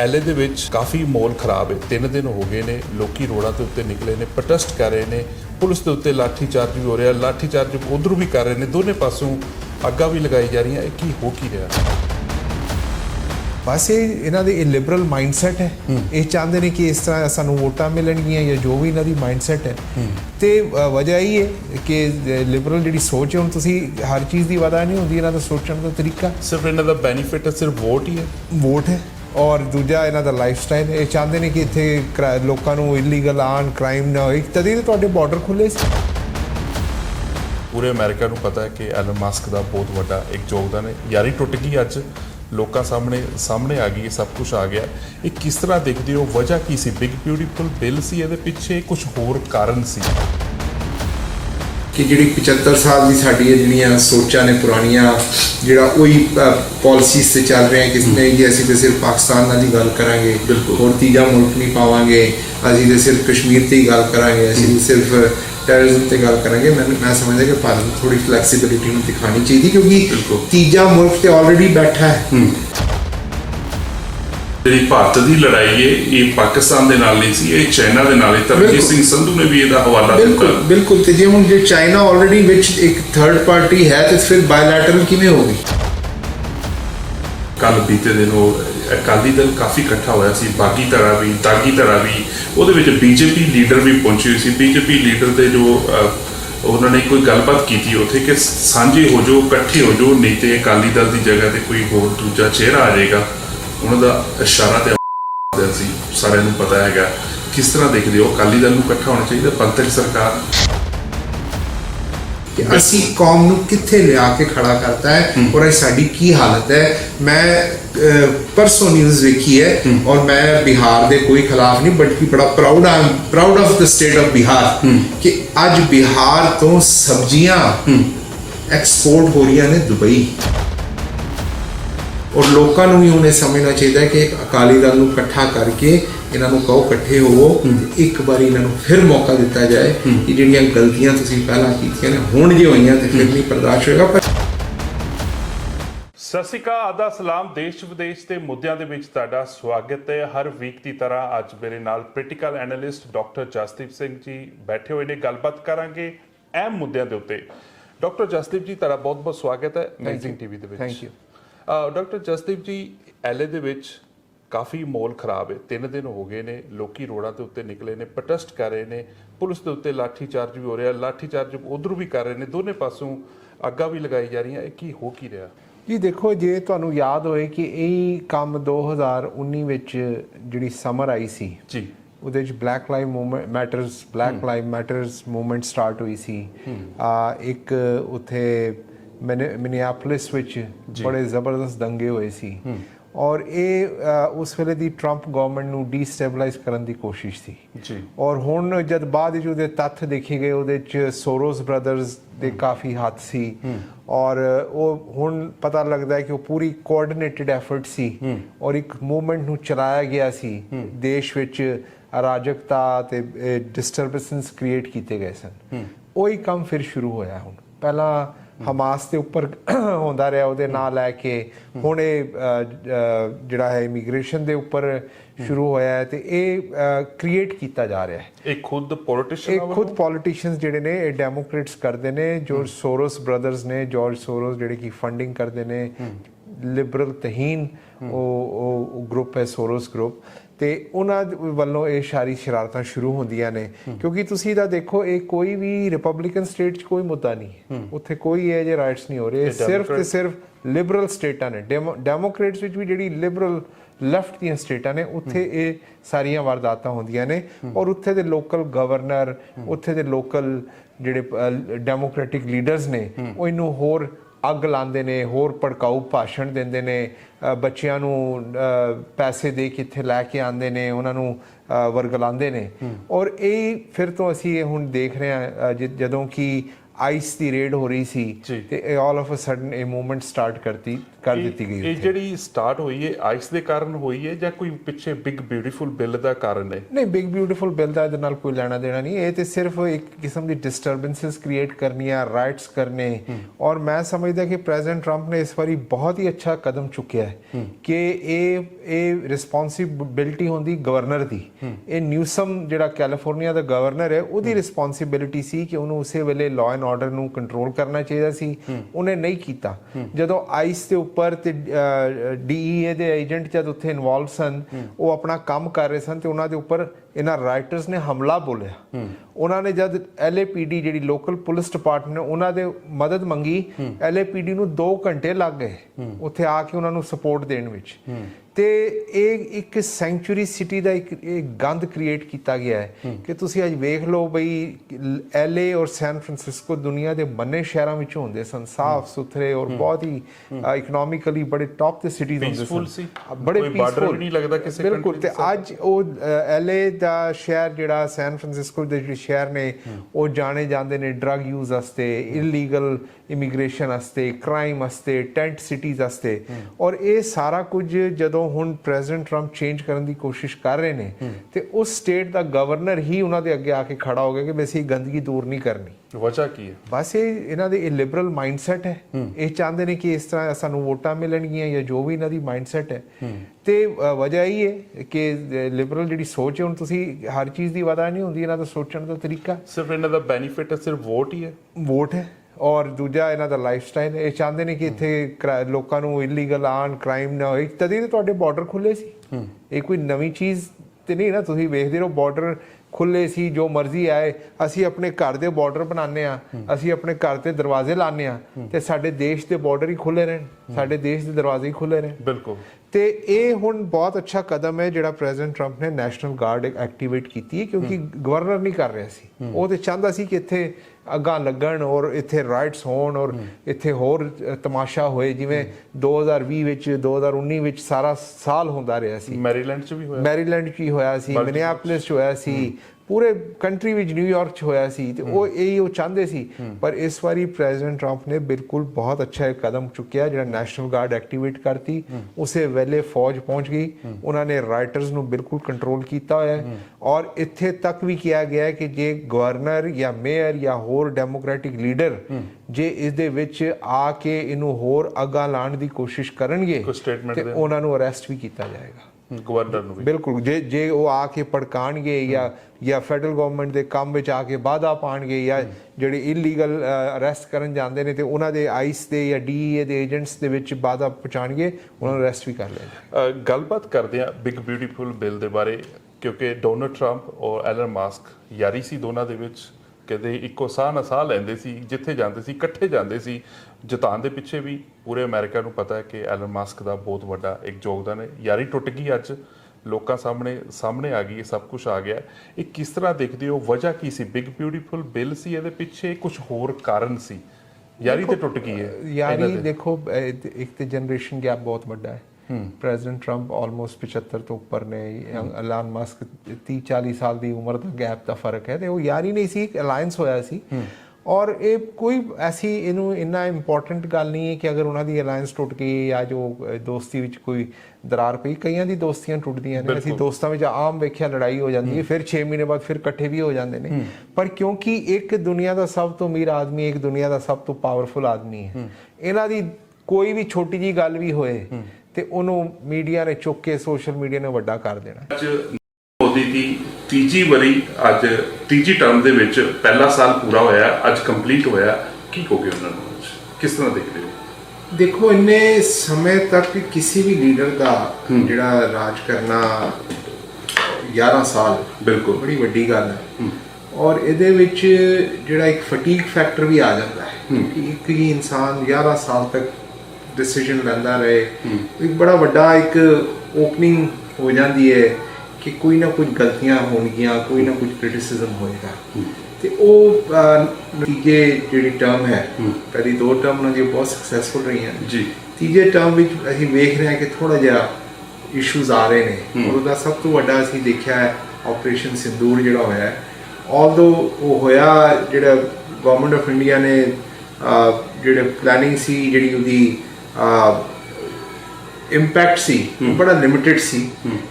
LA ਦੇ ਵਿੱਚ ਕਾਫੀ ਮਾਹੌਲ ਖਰਾਬ ਹੈ। ਤਿੰਨ ਦਿਨ ਹੋ ਗਏ ਨੇ ਲੋਕੀ ਰੋਡਾਂ ਦੇ ਉੱਤੇ ਨਿਕਲੇ ਨੇ ਪ੍ਰੋਟੈਸਟ ਕਰ ਰਹੇ ਨੇ। ਪੁਲਿਸ ਦੇ ਉੱਤੇ ਲਾਠੀ ਚਾਰਜ ਵੀ ਹੋ ਰਿਹਾ ਲਾਠੀ ਚਾਰਜ ਉਧਰੋਂ ਵੀ ਕਰ ਰਹੇ ਨੇ। ਦੋਨੇ ਪਾਸੋਂ ਅੱਗਾ ਵੀ ਲਗਾਈ ਜਾ ਰਹੀਆਂ। ਇਹ ਕੀ ਹੋ ਕੀ ਰਿਹਾ? ਬਸ ਇਹ ਇਹਨਾਂ ਦੇ ਇਹ ਲਿਬਰਲ ਮਾਈਂਡਸੈਟ ਹੈ। ਇਹ ਚਾਹੁੰਦੇ ਨੇ ਕਿ ਇਸ ਤਰ੍ਹਾਂ ਸਾਨੂੰ ਵੋਟਾਂ ਮਿਲਣਗੀਆਂ ਜਾਂ ਜੋ ਵੀ ਇਹਨਾਂ ਦੀ ਮਾਈਂਡਸੈਟ ਹੈ। ਤੇ ਵਜ੍ਹਾ ਇਹ ਹੈ ਕਿ ਲਿਬਰਲ ਜਿਹੜੀ ਸੋਚ ਹੈ ਹੁਣ ਤੁਸੀਂ ਹਰ ਚੀਜ਼ ਦੀ ਵਜ੍ਹਾ ਨਹੀਂ ਹੁੰਦੀ ਇਹਨਾਂ ਦਾ ਸੋਚਣ ਦਾ ਤਰੀਕਾ। ਸਿਰਫ ਇਹਨਾਂ ਦਾ ਬੈਨੀਫਿਟ ਹੈ ਸਿਰਫ ਵੋਟ ਹੀ ਹੈ। ਵੋਟ ਹੈ। ਔਰ ਦੂਜਾ ਇਹਨਾਂ ਦਾ ਲਾਈਫ ਸਟਾਈਲ ਇਹ ਚਾਹੁੰਦੇ ਨੇ ਕਿ ਇੱਥੇ ਕਰਾ- ਲੋਕਾਂ ਨੂੰ ਇਲੀਗਲ ਆਣ ਕ੍ਰਾਈਮ ਨਾ ਹੋਏ। ਤਦੇ ਤਾਂ ਤੁਹਾਡੇ ਬਾਰਡਰ ਖੁੱਲੇ ਸੀ? ਪੂਰੇ ਅਮਰੀਕਾ ਨੂੰ ਪਤਾ ਹੈ ਕਿ ਐਲਨ ਮਾਸਕ ਦਾ ਬਹੁਤ ਵੱਡਾ ਇੱਕ ਯੋਗਦਾਨ ਹੈ। ਯਾਰੀ ਟੁੱਟ ਗਈ ਅੱਜ। ਲੋਕਾਂ ਸਾਹਮਣੇ ਸਾਹਮਣੇ ਆ ਗਈ ਸਭ ਕੁਝ ਆ ਗਿਆ। ਇਹ ਕਿਸ ਤਰ੍ਹਾਂ ਦੇਖਦੇ ਹੋ? ਵਜ੍ਹਾ ਕੀ ਸੀ? ਬਿਗ ਬਿਊਟੀਫੁਲ ਬਿੱਲ ਸੀ, ਇਹਦੇ ਪਿੱਛੇ ਕੁਝ ਹੋਰ ਕਾਰਨ ਸੀ। ਕਿ ਜਿਹੜੀ 75 ਸਾਲ ਦੀ ਸਾਡੀ ਇਹ ਜਿਹੜੀਆਂ ਸੋਚਾਂ ਨੇ ਪੁਰਾਣੀਆਂ ਜਿਹੜਾ ਉਹੀ ਪਾਲਿਸੀਜ਼ ਤੇ ਚੱਲ ਰਹੇ ਹੈ। ਕਿਸ ਨੇ ਕਿ ਅਸੀਂ ਤੇ ਸਿਰਫ ਪਾਕਿਸਤਾਨ ਨਾਲ ਹੀ ਗੱਲ ਕਰਾਂਗੇ। ਬਿਲਕੁਲ। ਹੋਰ ਤੀਜਾ ਮੁਲਕ ਨਹੀਂ ਪਾਵਾਂਗੇ। ਅਸੀਂ ਤੇ ਸਿਰਫ ਕਸ਼ਮੀਰ ਤੇ ਹੀ ਗੱਲ ਕਰਾਂਗੇ। ਅਸੀਂ ਸਿਰਫ ਟੈਰਰਿਜ਼ਮ ਤੇ ਗੱਲ ਕਰਾਂਗੇ। ਮੈਂ ਮੈਂ ਸਮਝਦਾ ਕਿ ਭਾਰਤ ਨੂੰ ਥੋੜੀ ਫਲੈਕਸੀਬਿਲਿਟੀ ਨੂੰ ਦਿਖਾਣੀ ਚਾਹੀਦੀ ਕਿਉਂਕਿ। ਤੀਜਾ ਮੁਲਕ ਤੇ ਆਲਰੇਡੀ ਬੈਠਾ ਹੈ। ਜਿਹੜੀ ਭਾਰਤ ਦੀ ਲੜਾਈ ਹੈ ਇਹ ਪਾਕਿਸਤਾਨ ਦੇ ਨਾਲ ਨਹੀਂ ਸੀ ਇਹ ਚਾਈਨਾ ਦੇ ਨਾਲ ਹੈ ਤਰਜੀਤ। ਸਿੰਘ ਸੰਧੂ ਨੇ ਵੀ ਇਹਦਾ ਹਵਾਲਾ ਬਿਲਕੁਲ ਦਿੱਤਾ। ਬਿਲਕੁਲ ਤੇ ਜੇ ਹੁਣ ਜੇ ਚਾਈਨਾ ਆਲਰੇਡੀ ਵਿੱਚ ਇੱਕ ਥਰਡ ਪਾਰਟੀ ਹੈ ਤੇ ਫਿਰ ਬਾਇਲੈਟਰਲ ਕਿਵੇਂ ਹੋਗੀ ਕੱਲ ਬੀਤੇ ਦਿਨ ਉਹ ਅਕਾਲੀ ਦਲ ਕਾਫੀ ਇਕੱਠਾ ਹੋਇਆ ਸੀ ਬਾਗੀ ਧੜਾ ਵੀ ਤਾਗੀ ਧੜਾ ਵੀ। ਉਹਦੇ ਵਿੱਚ ਬੀਜੇਪੀ ਲੀਡਰ ਵੀ ਪਹੁੰਚੇ ਹੋਏ ਸੀ। ਬੀਜੇਪੀ ਲੀਡਰ ਦੇ ਜੋ ਉਹਨਾਂ ਨੇ ਕੋਈ ਗੱਲਬਾਤ ਕੀਤੀ ਉੱਥੇ ਕਿ ਸਾਂਝੇ ਹੋ ਜਾਓ ਇਕੱਠੇ ਹੋ ਜਾਓ ਨਹੀਂ ਤੇ ਅਕਾਲੀ ਦਲ ਦੀ ਜਗ੍ਹਾ ਤੇ ਕੋਈ ਹੋਰ ਦੂਜਾ ਚਿਹਰਾ ਆ ਜਾਏਗਾ। ਉਹਨਾਂ ਦਾ ਇਸ਼ਾਰਾ ਤੇ ਦਾ ਸੀ ਸਾਰਿਆਂ ਨੂੰ ਪਤਾ ਹੈਗਾ। ਕਿਸ ਤਰ੍ਹਾਂ ਦੇਖਦੇ ਹੋ? ਅਕਾਲੀ ਦਲ ਨੂੰ ਇਕੱਠਾ ਹੋਣਾ ਚਾਹੀਦਾ ਪੰਥਕ ਸਰਕਾਰ? ਕਿ ਅਸੀਂ ਕੌਮ ਨੂੰ ਕਿੱਥੇ ਲਿਆ ਕੇ ਖੜਾ ਕਰਤਾ ਹੈ ਔਰ ਇਹ ਸਾਡੀ ਕੀ ਹਾਲਤ ਹੈ? ਮੈਂ ਪਰਸੋਂ ਨਿਊਜ਼ ਵੇਖੀ ਹੈ ਔਰ ਮੈਂ ਬਿਹਾਰ ਦੇ ਕੋਈ ਖਿਲਾਫ ਨਹੀਂ ਬਲਕਿ ਬੜਾ ਪ੍ਰਾਊਡ ਆ proud of the state of Bihar ਕਿ ਅੱਜ ਬਿਹਾਰ ਤੋਂ ਸਬਜ਼ੀਆਂ ਐਕਸਪੋਰਟ ਹੋ ਰਹੀਆਂ ਨੇ ਦੁਬਈ। ਔਰ ਲੋਕਾਂ ਨੂੰ ਵੀ ਹੁਣ ਇਹ ਸਮਝਣਾ ਚਾਹੀਦਾ ਹੈ ਕਿ ਇੱਕ ਅਕਾਲੀ ਦਲ ਨੂੰ ਇਕੱਠਾ ਕਰਕੇ ਇਹਨਾਂ ਨੂੰ ਕਹੋ ਇਕੱਠੇ ਹੋਵੋ ਇੱਕ ਵਾਰੀ ਇਹਨਾਂ ਨੂੰ ਫਿਰ ਮੌਕਾ ਦਿੱਤਾ ਜਾਏ ਕਿ ਜਿਹੜੀਆਂ ਗਲਤੀਆਂ ਤੁਸੀਂ ਪਹਿਲਾਂ ਕੀਤੀਆਂ ਨੇ ਹੁਣ ਜੇ ਹੋਈਆਂ ਤੇ ਫਿਰ ਨਹੀਂ ਬਰਦਾਸ਼ਤ ਹੋਏਗਾ ਪਰ ਸਤਿ ਸ਼੍ਰੀ ਅਕਾਲ ਆਦਾ ਸਲਾਮ। ਦੇਸ਼ ਵਿਦੇਸ਼ ਦੇ ਮੁੱਦਿਆਂ ਦੇ ਵਿੱਚ ਤੁਹਾਡਾ ਸਵਾਗਤ ਹੈ। ਹਰ ਵੀਕ ਦੀ ਤਰ੍ਹਾਂ ਅੱਜ ਮੇਰੇ ਨਾਲ political analyst doctor Jasdeep Singh ji ਬੈਠੇ ਹੋਏ ਨੇ। ਗੱਲਬਾਤ ਕਰਾਂਗੇ ਅਹਿਮ ਮੁੱਦਿਆਂ ਦੇ ਉੱਤੇ। ਡਾਕਟਰ ਜਸਦੀਪ ਜੀ ਤੁਹਾਡਾ ਬਹੁਤ-ਬਹੁਤ ਸਵਾਗਤ ਹੈ ਮੈਗਜ਼ੀਨ ਟੀਵੀ ਦੇ ਵਿੱਚ। Thank you. ਡਾਕਟਰ ਜਸਦੀਪ ਜੀ ਐਲਏ ਦੇ ਵਿੱਚ ਕਾਫੀ ਮਾਹੌਲ ਖਰਾਬ ਹੈ। ਤਿੰਨ ਦਿਨ ਹੋ ਗਏ ਨੇ ਲੋਕੀ ਰੋਡਾਂ ਦੇ ਉੱਤੇ ਨਿਕਲੇ ਨੇ ਪ੍ਰੋਟੈਸਟ ਕਰ ਰਹੇ ਨੇ ਪੁਲਿਸ ਦੇ ਉੱਤੇ ਲਾਠੀ ਚਾਰਜ ਵੀ ਹੋ ਰਿਹਾ ਲਾਠੀ ਚਾਰਜ ਉਧਰੋਂ ਵੀ ਕਰ ਰਹੇ ਨੇ ਦੋਨੇ ਪਾਸੋਂ ਅੱਗਾ ਵੀ ਲਗਾਈ ਜਾ ਰਹੀਆਂ ਇਹ ਕੀ ਹੋ ਕੀ ਰਿਹਾ? ਜੀ ਦੇਖੋ ਜੇ ਤੁਹਾਨੂੰ ਯਾਦ ਹੋਏ ਕਿ ਇਹ ਕੰਮ 2019 ਵਿੱਚ ਜਿਹੜੀ ਸਮਰ ਆਈ ਸੀ ਜੀ। ਉਹਦੇ ਵਿੱਚ black live movement matters black live matters movement start ਹੋਈ ਸੀ। ਆ ਇੱਕ ਉਥੇ ਮਿਨੀਐਪੋਲਿਸ ਵਿੱਚ ਬੜੇ ਜ਼ਬਰਦਸਤ ਦੰਗੇ ਹੋਏ ਸੀ। ਔਰ ਇਹ ਉਸ ਵੇਲੇ ਦੀ ਟਰੰਪ ਗਵਰਨਮੈਂਟ ਨੂੰ ਡੀਸਟੇਬਲਾਈਜ਼ ਕਰਨ ਦੀ ਕੋਸ਼ਿਸ਼ ਸੀ। ਜੀ। ਔਰ ਹੁਣ ਜਦ ਬਾਅਦ ਵਿੱਚ ਉਹਦੇ ਤੱਥ ਦੇਖੇ ਗਏ ਉਹਦੇ ਚ ਸੋਰੋਸ ਬ੍ਰਦਰਸ ਦੇ ਕਾਫੀ ਹੱਥ ਸੀ। ਔਰ ਉਹ ਹੁਣ ਪਤਾ ਲੱਗਦਾ ਹੈ ਕਿ ਉਹ ਪੂਰੀ ਕੋਆਰਡੀਨੇਟਡ ਐਫਰਟ ਸੀ। ਔਰ ਇੱਕ ਮੂਵਮੈਂਟ ਨੂੰ ਚਲਾਇਆ ਗਿਆ ਸੀ। ਦੇਸ਼ ਵਿੱਚ ਅਰਾਜਕਤਾ ਤੇ ਡਿਸਟਰਬੈਂਸਸ ਕ੍ਰੀਏਟ ਕੀਤੇ ਗਏ ਸਨ। ਉਹੀ ਕੰਮ ਫਿਰ ਸ਼ੁਰੂ ਹੋਇਆ ਹੁਣ। ਪਹਿਲਾਂ ਹਮਾਸ ਦੇ ਉੱਪਰ ਹੁੰਦਾ ਰਿਹਾ ਉਹਦੇ ਨਾਂ ਲੈ ਕੇ। ਹੁਣ ਇਹ ਜਿਹੜਾ ਹੈ ਇਮੀਗ੍ਰੇਸ਼ਨ ਦੇ ਉੱਪਰ ਸ਼ੁਰੂ ਹੋਇਆ ਹੈ ਤੇ ਇਹ ਕ੍ਰੀਏਟ ਕੀਤਾ ਜਾ ਰਿਹਾ ਹੈ। ਇਹ ਖੁਦ ਪੋਲੀਟੀਸ਼ੀਅਨ ਇਹ ਖੁਦ ਪੋਲੀਟੀਸ਼ੀਅਨਸ ਜਿਹੜੇ ਨੇ ਇਹ ਡੈਮੋਕ੍ਰੇਟਸ ਕਰਦੇ ਨੇ ਜੋ ਸੋਰੋਸ ਬ੍ਰਦਰਸ ਨੇ ਜਾਰਜ ਸੋਰੋਸ ਜਿਹੜੇ ਕੀ ਫੰਡਿੰਗ ਕਰਦੇ ਨੇ ਲਿਬਰਲ ਤਹੀਨ ਉਹ ਉਹ ਗਰੁੱਪ ਹੈ ਸੋਰੋਸ ਗਰੁੱਪ ਤੇ ਉਹਨਾਂ ਵੱਲੋਂ ਇਹ ਸਾਰੀ ਸ਼ਰਾਰਤਾਂ ਸ਼ੁਰੂ ਹੁੰਦੀਆਂ ਨੇ। ਕਿਉਂਕਿ ਤੁਸੀਂ ਇਹਦਾ ਦੇਖੋ ਇਹ ਕੋਈ ਵੀ ਰਿਪਬਲਿਕਨ ਸਟੇਟ 'ਚ ਕੋਈ ਮੁੱਦਾ ਨਹੀਂ ਉੱਥੇ ਕੋਈ ਇਹ ਜੇ ਰਾਈਟਸ ਨਹੀਂ ਹੋ ਰਹੇ। ਸਿਰਫ ਤੇ ਸਿਰਫ ਲਿਬਰਲ ਸਟੇਟਾਂ ਨੇ। ਡੈਮੋਕ੍ਰੇਟਸ ਵਿੱਚ ਵੀ ਜਿਹੜੀ ਲਿਬਰਲ ਲੈਫਟ ਦੀਆਂ ਸਟੇਟਾਂ ਨੇ ਉੱਥੇ ਇਹ ਸਾਰੀਆਂ ਵਾਰਦਾਤਾਂ ਹੁੰਦੀਆਂ ਨੇ। ਔਰ ਉੱਥੇ ਦੇ ਲੋਕਲ ਗਵਰਨਰ ਉੱਥੇ ਦੇ ਲੋਕਲ ਜਿਹੜੇ ਡੈਮੋਕ੍ਰੈਟਿਕ ਲੀਡਰਸ ਨੇ ਉਹ ਇਹਨੂੰ ਹੋਰ ਅੱਗ ਲਾਉਂਦੇ ਨੇ ਹੋਰ ਭੜਕਾਊ ਭਾਸ਼ਣ ਦਿੰਦੇ ਨੇ ਬੱਚਿਆਂ ਨੂੰ ਪੈਸੇ ਦੇ ਕੇ ਇੱਥੇ ਲੈ ਕੇ ਆਉਂਦੇ ਨੇ ਉਹਨਾਂ ਨੂੰ ਅ, ਵਰਗਲਾਉਂਦੇ ਨੇ। ਔਰ ਇਹ ਫਿਰ ਤੋਂ ਅਸੀਂ ਇਹ ਹੁਣ ਦੇਖ ਰਹੇ ਹਾਂ ਜਦੋਂ ਕਿ ਆਈਸ ਦੀ ਰੇਡ ਹੋ ਰਹੀ ਸੀ। ਤੇ ਆਲ ਆਫ ਅ ਸਡਨ ਇਹ ਮੂਵਮੈਂਟ ਸਟਾਰਟ ਕਰਤੀ ਕਰ ਦਿੱਤੀ ਗਈ ਇਹ। ਜਿਹੜੀ ਸਟਾਰਟ ਹੋਈ ਹੈ ਆਈਸ ਦੇ ਕਾਰਨ ਹੋਈ ਹੈ ਜਾਂ ਕੋਈ ਪਿੱਛੇ ਬਿਗ ਬਿਊਟੀਫੁਲ ਬਿੱਲ ਦਾ ਕਾਰਨ ਹੈ? ਨਹੀਂ ਬਿਗ ਬਿਊਟੀਫੁਲ ਬਿੱਲ ਦਾ ਇਹਦੇ ਨਾਲ ਕੋਈ ਲੈਣਾ ਦੇਣਾ ਨਹੀਂ। ਇਹ ਤੇ ਸਿਰਫ ਇੱਕ ਕਿਸਮ ਦੀ ਡਿਸਟਰਬੈਂਸਸ ਕ੍ਰੀਏਟ ਕਰਨੀਆਂ ਰਾਈਟਸ ਕਰਨੇ। ਔਰ ਮੈਂ ਸਮਝਦਾ ਕਿ ਪ੍ਰੈਜ਼ੀਡੈਂਟ ਟਰੰਪ ਨੇ ਇਸ ਵਾਰੀ ਬਹੁਤ ਹੀ ਅੱਛਾ ਕਦਮ ਚੁੱਕਿਆ ਹੈ ਕਿ ਇਹ ਇਹ ਰਿਸਪੌਂਸਿਬਿਲਟੀ ਹੁੰਦੀ ਗਵਰਨਰ ਦੀ। ਇਹ ਨਿਊਸਮ ਜਿਹੜਾ ਕੈਲੀਫੋਰਨੀਆ ਦਾ ਗਵਰਨਰ ਹੈ ਉਹਦੀ ਰਿਸਪੌਂਸਿਬਿਲਟੀ ਸੀ ਕਿ ਉਹਨੂੰ ਉਸੇ ਵੇਲੇ ਲਾਅ ਐਂਡ ਆਰਡਰ ਨੂੰ ਕੰਟਰੋਲ ਕਰਨਾ ਚਾਹੀਦਾ ਸੀ। ਉਹਨੇ ਨਹੀਂ ਕੀਤਾ। ਜਦੋਂ ਆਈਸ ਦੇ ਉੱਪਰ ਤੇ ਡੀਈਏ ਦੇ ਏਜੰਟ ਜਦ ਉੱਥੇ ਇਨਵੋਲਵ ਸਨ ਉਹ ਆਪਣਾ ਕੰਮ ਕਰ ਰਹੇ ਸਨ ਤੇ ਉਹਨਾਂ ਦੇ ਉੱਪਰ ਇਹਨਾਂ ਰਾਈਟਰਸ ਨੇ ਹਮਲਾ ਬੋਲਿਆ। ਉਹਨਾਂ ਨੇ ਜਦ ਐਲਏਪੀਡੀ ਜਿਹੜੀ ਲੋਕਲ ਪੁਲਿਸ ਡਿਪਾਰਟਮੈਂਟ ਨੇ ਉਹਨਾਂ ਦੇ ਮਦਦ ਮੰਗੀ ਐਲਏਪੀਡੀ ਨੂੰ 2 ਘੰਟੇ ਲੱਗ ਗਏ ਉੱਥੇ ਆ ਕੇ ਉਹਨਾਂ ਨੂੰ ਸਪੋਰਟ ਦੇਣ ਵਿੱਚ ਤੇ ਇਹ ਇੱਕ ਸੈਂਚੁਰੀ ਸਿਟੀ ਦਾ ਇੱਕ ਗੰਦ ਕ੍ਰੀਏਟ ਕੀਤਾ ਗਿਆ ਹੈ ਕਿ ਤੁਸੀਂ ਅੱਜ ਵੇਖ ਲਓ ਬਈ ਐਲਏ ਔਰ ਸੈਨ ਫਰਾਂਸਿਸਕੋ ਦੁਨੀਆ ਦੇ ਮੰਨੇ ਸ਼ਹਿਰਾਂ ਵਿੱਚੋਂ ਹੁੰਦੇ ਸਨ ਸਾਫ਼ ਸੁਥਰੇ ਔਰ ਬਹੁਤ ਹੀ ਇਕਨੋਮਿਕਲੀ ਬੜੇ ਟੌਪ ਦੇ ਸਿਟੀਜ਼ ਹੁੰਦੇ ਸਨ। ਬੜੇ। ਵੀ ਨਹੀਂ ਲੱਗਦਾ ਕਿਸੇ ਬਿਲਕੁਲ ਤੇ। ਅੱਜ ਉਹ ਐਲਏ ਦਾ ਸ਼ਹਿਰ ਜਿਹੜਾ ਸੈਨ ਫਰਾਂਸਿਸਕੋ ਦੇ ਜਿਹੜੇ ਸ਼ਹਿਰ ਨੇ ਉਹ ਜਾਣੇ ਜਾਂਦੇ ਨੇ ਡਰੱਗ ਯੂਜ਼ ਵਾਸਤੇ ਇਲੀਗਲ ਇਮੀਗ੍ਰੇਸ਼ਨ ਵਾਸਤੇ ਕ੍ਰਾਈਮ ਵਾਸਤੇ ਟੈਂਟ ਸਿਟੀਜ਼ ਵਾਸਤੇ। ਔਰ ਇਹ ਸਾਰਾ ਕੁਝ ਜਦੋਂ ਹੁਣ ਪ੍ਰੈਜ਼ੀਡੈਂਟ ਟਰੰਪ ਚੇਂਜ ਕਰਨ ਦੀ ਕੋਸ਼ਿਸ਼ ਕਰ ਰਹੇ ਨੇ ਤੇ ਉਸ ਸਟੇਟ ਦਾ ਗਵਰਨਰ ਹੀ ਉਹਨਾਂ ਦੇ ਅੱਗੇ ਆ ਕੇ ਖੜਾ ਹੋ ਗਿਆ ਕਿ ਵੈਸੇ ਗੰਦਗੀ ਦੂਰ ਨਹੀਂ ਕਰਨੀ। ਵਜ੍ਹਾ ਕੀ ਹੈ? ਬਸ ਇਹ ਇਹਨਾਂ ਦੇ ਇਹ ਲਿਬਰਲ ਮਾਈਂਡਸੈਟ ਹੈ। ਇਹ ਚਾਹੁੰਦੇ ਨੇ ਕਿ ਇਸ ਤਰ੍ਹਾਂ ਸਾਨੂੰ ਵੋਟਾਂ ਮਿਲਣਗੀਆਂ ਜਾਂ ਜੋ ਵੀ ਇਹਨਾਂ ਦੀ ਮਾਈਂਡਸੈਟ ਹੈ। ਤੇ ਵਜ੍ਹਾ ਇਹ ਹੈ ਕਿ ਲਿਬਰਲ ਜਿਹੜੀ ਸੋਚ ਹੈ ਹੁਣ ਤੁਸੀਂ ਹਰ ਚੀਜ਼ ਦੀ ਵਜ੍ਹਾ ਨਹੀਂ ਹੁੰਦੀ ਇਹਨਾਂ ਦਾ ਸੋਚਣ ਦਾ ਤਰੀਕਾ। ਸਿਰਫ ਇਹਨਾਂ ਦਾ ਬੈਨੀਫਿਟ ਹੈ ਸਿਰਫ ਵੋਟ ਹੀ ਹੈ। ਵੋਟ ਹੈ। ਔਰ ਦੂਜਾ ਇਹਨਾਂ ਦਾ ਲਾਈਫ ਸਟਾਈਲ ਇਹ ਚਾਹੁੰਦੇ ਨੇ ਕਿ ਇੱਥੇ ਲੋਕਾਂ ਨੂੰ ਇਲੀਗਲ ਆਣ ਕ੍ਰਾਈਮ ਨਾ ਹੋਏ। ਤਦੇ ਤੁਹਾਡੇ ਬਾਰਡਰ ਖੁੱਲੇ ਸੀ। ਇਹ ਕੋਈ ਨਵੀਂ ਚੀਜ਼ ਤੇ ਨਹੀਂ ਨਾ ਤੁਸੀਂ ਵੇਖਦੇ ਰਹੋ ਬਾਰਡਰ ਖੁੱਲੇ ਸੀ ਜੋ ਮਰਜ਼ੀ ਆਏ। ਅਸੀਂ ਆਪਣੇ ਘਰ ਦੇ ਬਾਰਡਰ ਬਣਾਉਂਦੇ ਆ ਅਸੀਂ ਆਪਣੇ ਘਰ ਤੇ ਦਰਵਾਜ਼ੇ ਲਾਉਂਦੇ ਆ ਤੇ ਸਾਡੇ ਦੇਸ਼ ਦੇ ਬਾਰਡਰ ਹੀ ਖੁੱਲੇ ਰਹਿਣ। ਸਾਡੇ ਦੇਸ਼ ਦੇ ਦਰਵਾਜ਼ੇ ਹੀ ਖੁੱਲੇ ਰਹਿਣ। ਬਿਲਕੁਲ। ਤੇ ਇਹ ਹੁਣ ਬਹੁਤ ਅੱਛਾ ਕਦਮ ਹੈ ਜਿਹੜਾ ਪ੍ਰੈਜ਼ੀਡੈਂਟ ਟਰੰਪ ਨੇ ਨੈਸ਼ਨਲ ਗਾਰਡ ਐਕਟੀਵੇਟ ਕੀਤੀ ਹੈ ਕਿਉਂਕਿ ਗਵਰਨਰ ਨਹੀਂ ਕਰ ਰਿਹਾ ਸੀ। ਉਹ ਤੇ ਚਾਹੁੰਦਾ ਸੀ ਕਿ ਇੱਥੇ ਅੱਗਾਂ ਲੱਗਣ ਔਰ ਇੱਥੇ ਰਾਈਟਸ ਹੋਣ ਔਰ ਇੱਥੇ ਹੋਰ ਤਮਾਸ਼ਾ ਹੋਏ ਜਿਵੇਂ 2020 ਵਿੱਚ 2019 ਵਿੱਚ ਸਾਰਾ ਸਾਲ ਹੁੰਦਾ ਰਿਹਾ ਸੀ। ਮੈਰੀਲੈਂਡ 'ਚ ਵੀ ਹੋਇਆ। ਮੈਰੀਲੈਂਡ 'ਚ ਹੋਇਆ ਸੀ ਮਿਨੀਐਪਲਿਸ 'ਚ ਹੋਇਆ ਸੀ ਪੂਰੇ ਕੰਟਰੀ ਵਿੱਚ ਨਿਊਯਾਰਕ 'ਚ ਹੋਇਆ ਸੀ ਤੇ ਉਹ ਇਹੀ ਉਹ ਚਾਹੁੰਦੇ ਸੀ ਪਰ ਇਸ ਵਾਰੀ ਪ੍ਰੈਜ਼ੀਡੈਂਟ ਟਰੰਪ ਨੇ ਬਿਲਕੁਲ ਬਹੁਤ ਅੱਛਾ ਇੱਕ ਕਦਮ ਚੁੱਕਿਆ ਜਿਹੜਾ ਨੈਸ਼ਨਲ ਗਾਰਡ ਐਕਟੀਵੇਟ ਕਰਤੀ। ਉਸੇ ਵੇਲੇ ਫੌਜ ਪਹੁੰਚ ਗਈ। ਉਹਨਾਂ ਨੇ ਰਾਈਟਰਸ ਨੂੰ ਬਿਲਕੁਲ ਕੰਟਰੋਲ ਕੀਤਾ ਹੋਇਆ ਹੈ। ਔਰ ਇੱਥੇ ਤੱਕ ਵੀ ਕਿਹਾ ਗਿਆ ਹੈ ਕਿ ਜੇ ਗਵਰਨਰ ਜਾਂ ਮੇਅਰ ਜਾਂ ਹੋਰ ਡੈਮੋਕ੍ਰੈਟਿਕ ਲੀਡਰ ਜੇ ਇਸ ਦੇ ਵਿੱਚ ਆ ਕੇ ਇਹਨੂੰ ਹੋਰ ਅੱਗਾ ਲਾਉਣ ਦੀ ਕੋਸ਼ਿਸ਼ ਕਰਨਗੇ ਤੇ। ਉਹਨਾਂ ਨੂੰ ਅਰੈਸਟ ਵੀ ਕੀਤਾ ਜਾਏਗਾ। ਗਵਰਨਰ ਨੂੰ ਬਿਲਕੁਲ ਜੇ ਜੇ ਉਹ ਆ ਕੇ ਭੜਕਾਣਗੇ ਜਾਂ ਜਾਂ ਫੈਡਰਲ ਗਵਰਨਮੈਂਟ ਦੇ ਕੰਮ ਵਿੱਚ ਆ ਕੇ ਬਾਧਾ ਪਾਣਗੇ ਜਾਂ ਜਿਹੜੇ ਇਲੀਗਲ ਅਰੈਸਟ ਕਰਨ ਜਾਂਦੇ ਨੇ ਤੇ ਉਹਨਾਂ ਦੇ ਆਈਸ ਦੇ ਜਾਂ ਡੀਏ ਦੇ ਏਜੰਟਸ ਦੇ ਵਿੱਚ ਬਾਧਾ ਪਹੁੰਚਾਣਗੇ ਉਹਨਾਂ ਨੂੰ ਅਰੈਸਟ ਵੀ ਕਰ ਅ, ਗੱਲਬਾਤ ਕਰਦੇ ਆ ਬਿਗ ਬਿਊਟੀਫੁਲ ਬਿੱਲ ਦੇ ਬਾਰੇ ਕਿਉਂਕਿ ਡੋਨਲਡ ਟਰੰਪ ਔਰ ਐਲਨ ਮਾਸਕ ਯਾਰੀ ਸੀ ਦੋਨਾਂ ਦੇ ਵਿੱਚ। ਕਹਿੰਦੇ ਇੱਕੋ ਸਾਹ ਨਾਲ ਸਾਹ ਲੈਂਦੇ ਸੀ ਜਿੱਥੇ ਜਾਂਦੇ ਸੀ ਇਕੱਠੇ ਜਾਂਦੇ ਸੀ। ਜਿਤਾਉਣ ਦੇ ਪਿੱਛੇ ਵੀ ਪੂਰੇ ਅਮਰੀਕਾ ਨੂੰ ਪਤਾ ਹੈ ਕਿ ਐਲਨ ਮਾਸਕ ਦਾ ਬਹੁਤ ਵੱਡਾ ਇੱਕ ਯੋਗਦਾਨ ਹੈ। ਯਾਰੀ ਟੁੱਟ ਗਈ ਅੱਜ ਲੋਕਾਂ ਸਾਹਮਣੇ ਸਾਹਮਣੇ ਆ ਗਈ ਇਹ ਸਭ ਕੁਝ ਆ ਗਿਆ ਇਹ ਕਿਸ ਤਰ੍ਹਾਂ ਦੇਖਦੇ ਹੋ? ਵਜ੍ਹਾ ਕੀ ਸੀ? ਬਿਗ ਬਿਊਟੀਫੁਲ ਬਿੱਲ ਸੀ ਇਹਦੇ ਪਿੱਛੇ ਕੁਝ ਹੋਰ ਕਾਰਨ ਸੀ? ਯਾਰੀ ਤੇ ਟੁੱਟ ਗਈ ਹੈ ਯਾਰੀ। ਦੇਖੋ ਇੱਕ ਤੇ ਜਨਰੇਸ਼ਨ ਗੈਪ ਬਹੁਤ ਵੱਡਾ ਹੈ। ਪ੍ਰੈਜ਼ੀਡੈਂਟ ਟਰੰਪ ਆਲਮੋਸਟ 75 ਤੋਂ ਉੱਪਰ ਨੇ। ਐਲਨ ਮਸਕ 30 40 ਸਾਲ ਦੀ ਉਮਰ ਦਾ ਗੈਪ ਦਾ ਫ਼ਰਕ ਹੈ ਤੇ ਉਹ ਯਾਰੀ ਨਹੀਂ ਸੀ ਇੱਕ ਅਲਾਈਅੰਸ ਹੋਇਆ ਸੀ। ਔਰ ਇਹ ਕੋਈ ਐਸੀ ਇਹਨੂੰ ਇੰਨਾ ਇੰਪੋਰਟੈਂਟ ਗੱਲ ਨਹੀਂ ਹੈ ਕਿ ਅਗਰ ਉਹਨਾਂ ਦੀ ਅਲਾਈਅੰਸ ਟੁੱਟ ਗਈ ਜਾਂ ਜੋ ਦੋਸਤੀ ਵਿੱਚ ਕੋਈ ਦਰਾਰ ਪਈ ਕਈਆਂ ਦੀ ਦੋਸਤੀਆਂ ਟੁੱਟਦੀਆਂ ਨੇ। ਅਸੀਂ ਦੋਸਤਾਂ ਵਿੱਚ ਆਮ ਵੇਖਿਆ ਲੜਾਈ ਹੋ ਜਾਂਦੀ ਹੈ ਫਿਰ 6 ਮਹੀਨੇ ਬਾਅਦ ਫਿਰ ਇਕੱਠੇ ਵੀ ਹੋ ਜਾਂਦੇ ਨੇ। ਪਰ ਕਿਉਂਕਿ ਇੱਕ ਦੁਨੀਆ ਦਾ ਸਭ ਤੋਂ ਅਮੀਰ ਆਦਮੀ ਇੱਕ ਦੁਨੀਆ ਦਾ ਸਭ ਤੋਂ ਪਾਵਰਫੁਲ ਆਦਮੀ ਹੈ। ਇਹਨਾਂ ਦੀ ਕੋਈ ਵੀ ਛੋਟੀ ਜੀ ਗੱਲ ਵੀ ਹੋਏ ਤੇ ਉਹਨੂੰ ਮੀਡੀਆ ਨੇ ਚੁੱਕ ਕੇ ਸੋਸ਼ਲ ਮੀਡੀਆ ਨੇ ਵੱਡਾ ਕਰ ਦੇਣਾ। ਅੱਜ ਮੋਦੀ ਦੀ ਤੀਜੀ ਵਾਰੀ ਅੱਜ ਤੀਜੀ ਟਰਮ ਦੇ ਵਿੱਚ ਪਹਿਲਾ ਸਾਲ ਪੂਰਾ ਹੋਇਆ ਅੱਜ ਕੰਪਲੀਟ ਹੋਇਆ। ਕੀ ਹੋ ਗਿਆ ਉਹਨਾਂ ਨੂੰ? ਕਿਸ ਤਰ੍ਹਾਂ ਦੇਖਦੇ ਹੋ? ਦੇਖੋ ਇੰਨੇ ਸਮੇਂ ਤੱਕ ਕਿਸੇ ਵੀ ਲੀਡਰ ਦਾ ਜਿਹੜਾ ਰਾਜ ਕਰਨਾ 11 ਸਾਲ ਬਿਲਕੁਲ। ਬੜੀ ਵੱਡੀ ਗੱਲ ਹੈ। ਔਰ ਇਹਦੇ ਵਿੱਚ ਜਿਹੜਾ ਇੱਕ ਫਟੀਗ ਫੈਕਟਰ ਵੀ ਆ ਜਾਂਦਾ ਹੈ ਕਿ ਇੱਕ ਹੀ ਇਨਸਾਨ 11 ਸਾਲ ਤੱਕ ਡਿਸੀਜਨ ਲੈਂਦਾ ਰਹੇ। ਇੱਕ ਬੜਾ ਵੱਡਾ ਇੱਕ ਓਪਨਿੰਗ ਹੋ ਜਾਂਦੀ ਹੈ ਕਿ ਕੋਈ ਨਾ ਕੁਝ ਗਲਤੀਆਂ ਹੋਣਗੀਆਂ ਕੋਈ ਨਾ ਕੁਝ ਕ੍ਰਿਟਿਸਿਜ਼ਮ ਹੋਏਗਾ। ਤੇ ਉਹ ਨਤੀਜੇ ਜਿਹੜੀ ਟਰਮ ਹੈ ਪਹਿਲੀ ਦੋ ਟਰਮ ਉਹਨਾਂ ਦੀ ਬਹੁਤ ਸਕਸੈਸਫੁਲ ਰਹੀਆਂ। ਜੀ। ਤੀਜੇ ਟਰਮ ਵਿੱਚ ਅਸੀਂ ਵੇਖ ਰਹੇ ਹਾਂ ਕਿ ਥੋੜਾ ਜਿਹਾ ਇਸ਼ੂਜ਼ ਆ ਰਹੇ ਨੇ। ਔਰ ਉਹਦਾ ਸਭ ਤੋਂ ਵੱਡਾ ਅਸੀਂ ਦੇਖਿਆ ਹੈ ਆਪਰੇਸ਼ਨ ਸਿੰਦੂਰ ਜਿਹੜਾ ਹੋਇਆ ਹੈ। ਆਲਦੋ ਉਹ ਹੋਇਆ ਜਿਹੜਾ ਗਵਰਨਮੈਂਟ ਆਫ ਇੰਡੀਆ ਨੇ ਜਿਹੜੇ ਪਲੈਨਿੰਗ ਸੀ ਜਿਹੜੀ ਉਹਦੀ ਇੰਪੈਕਟ ਸੀ ਉਹ ਬੜਾ ਲਿਮਿਟਿਡ ਸੀ।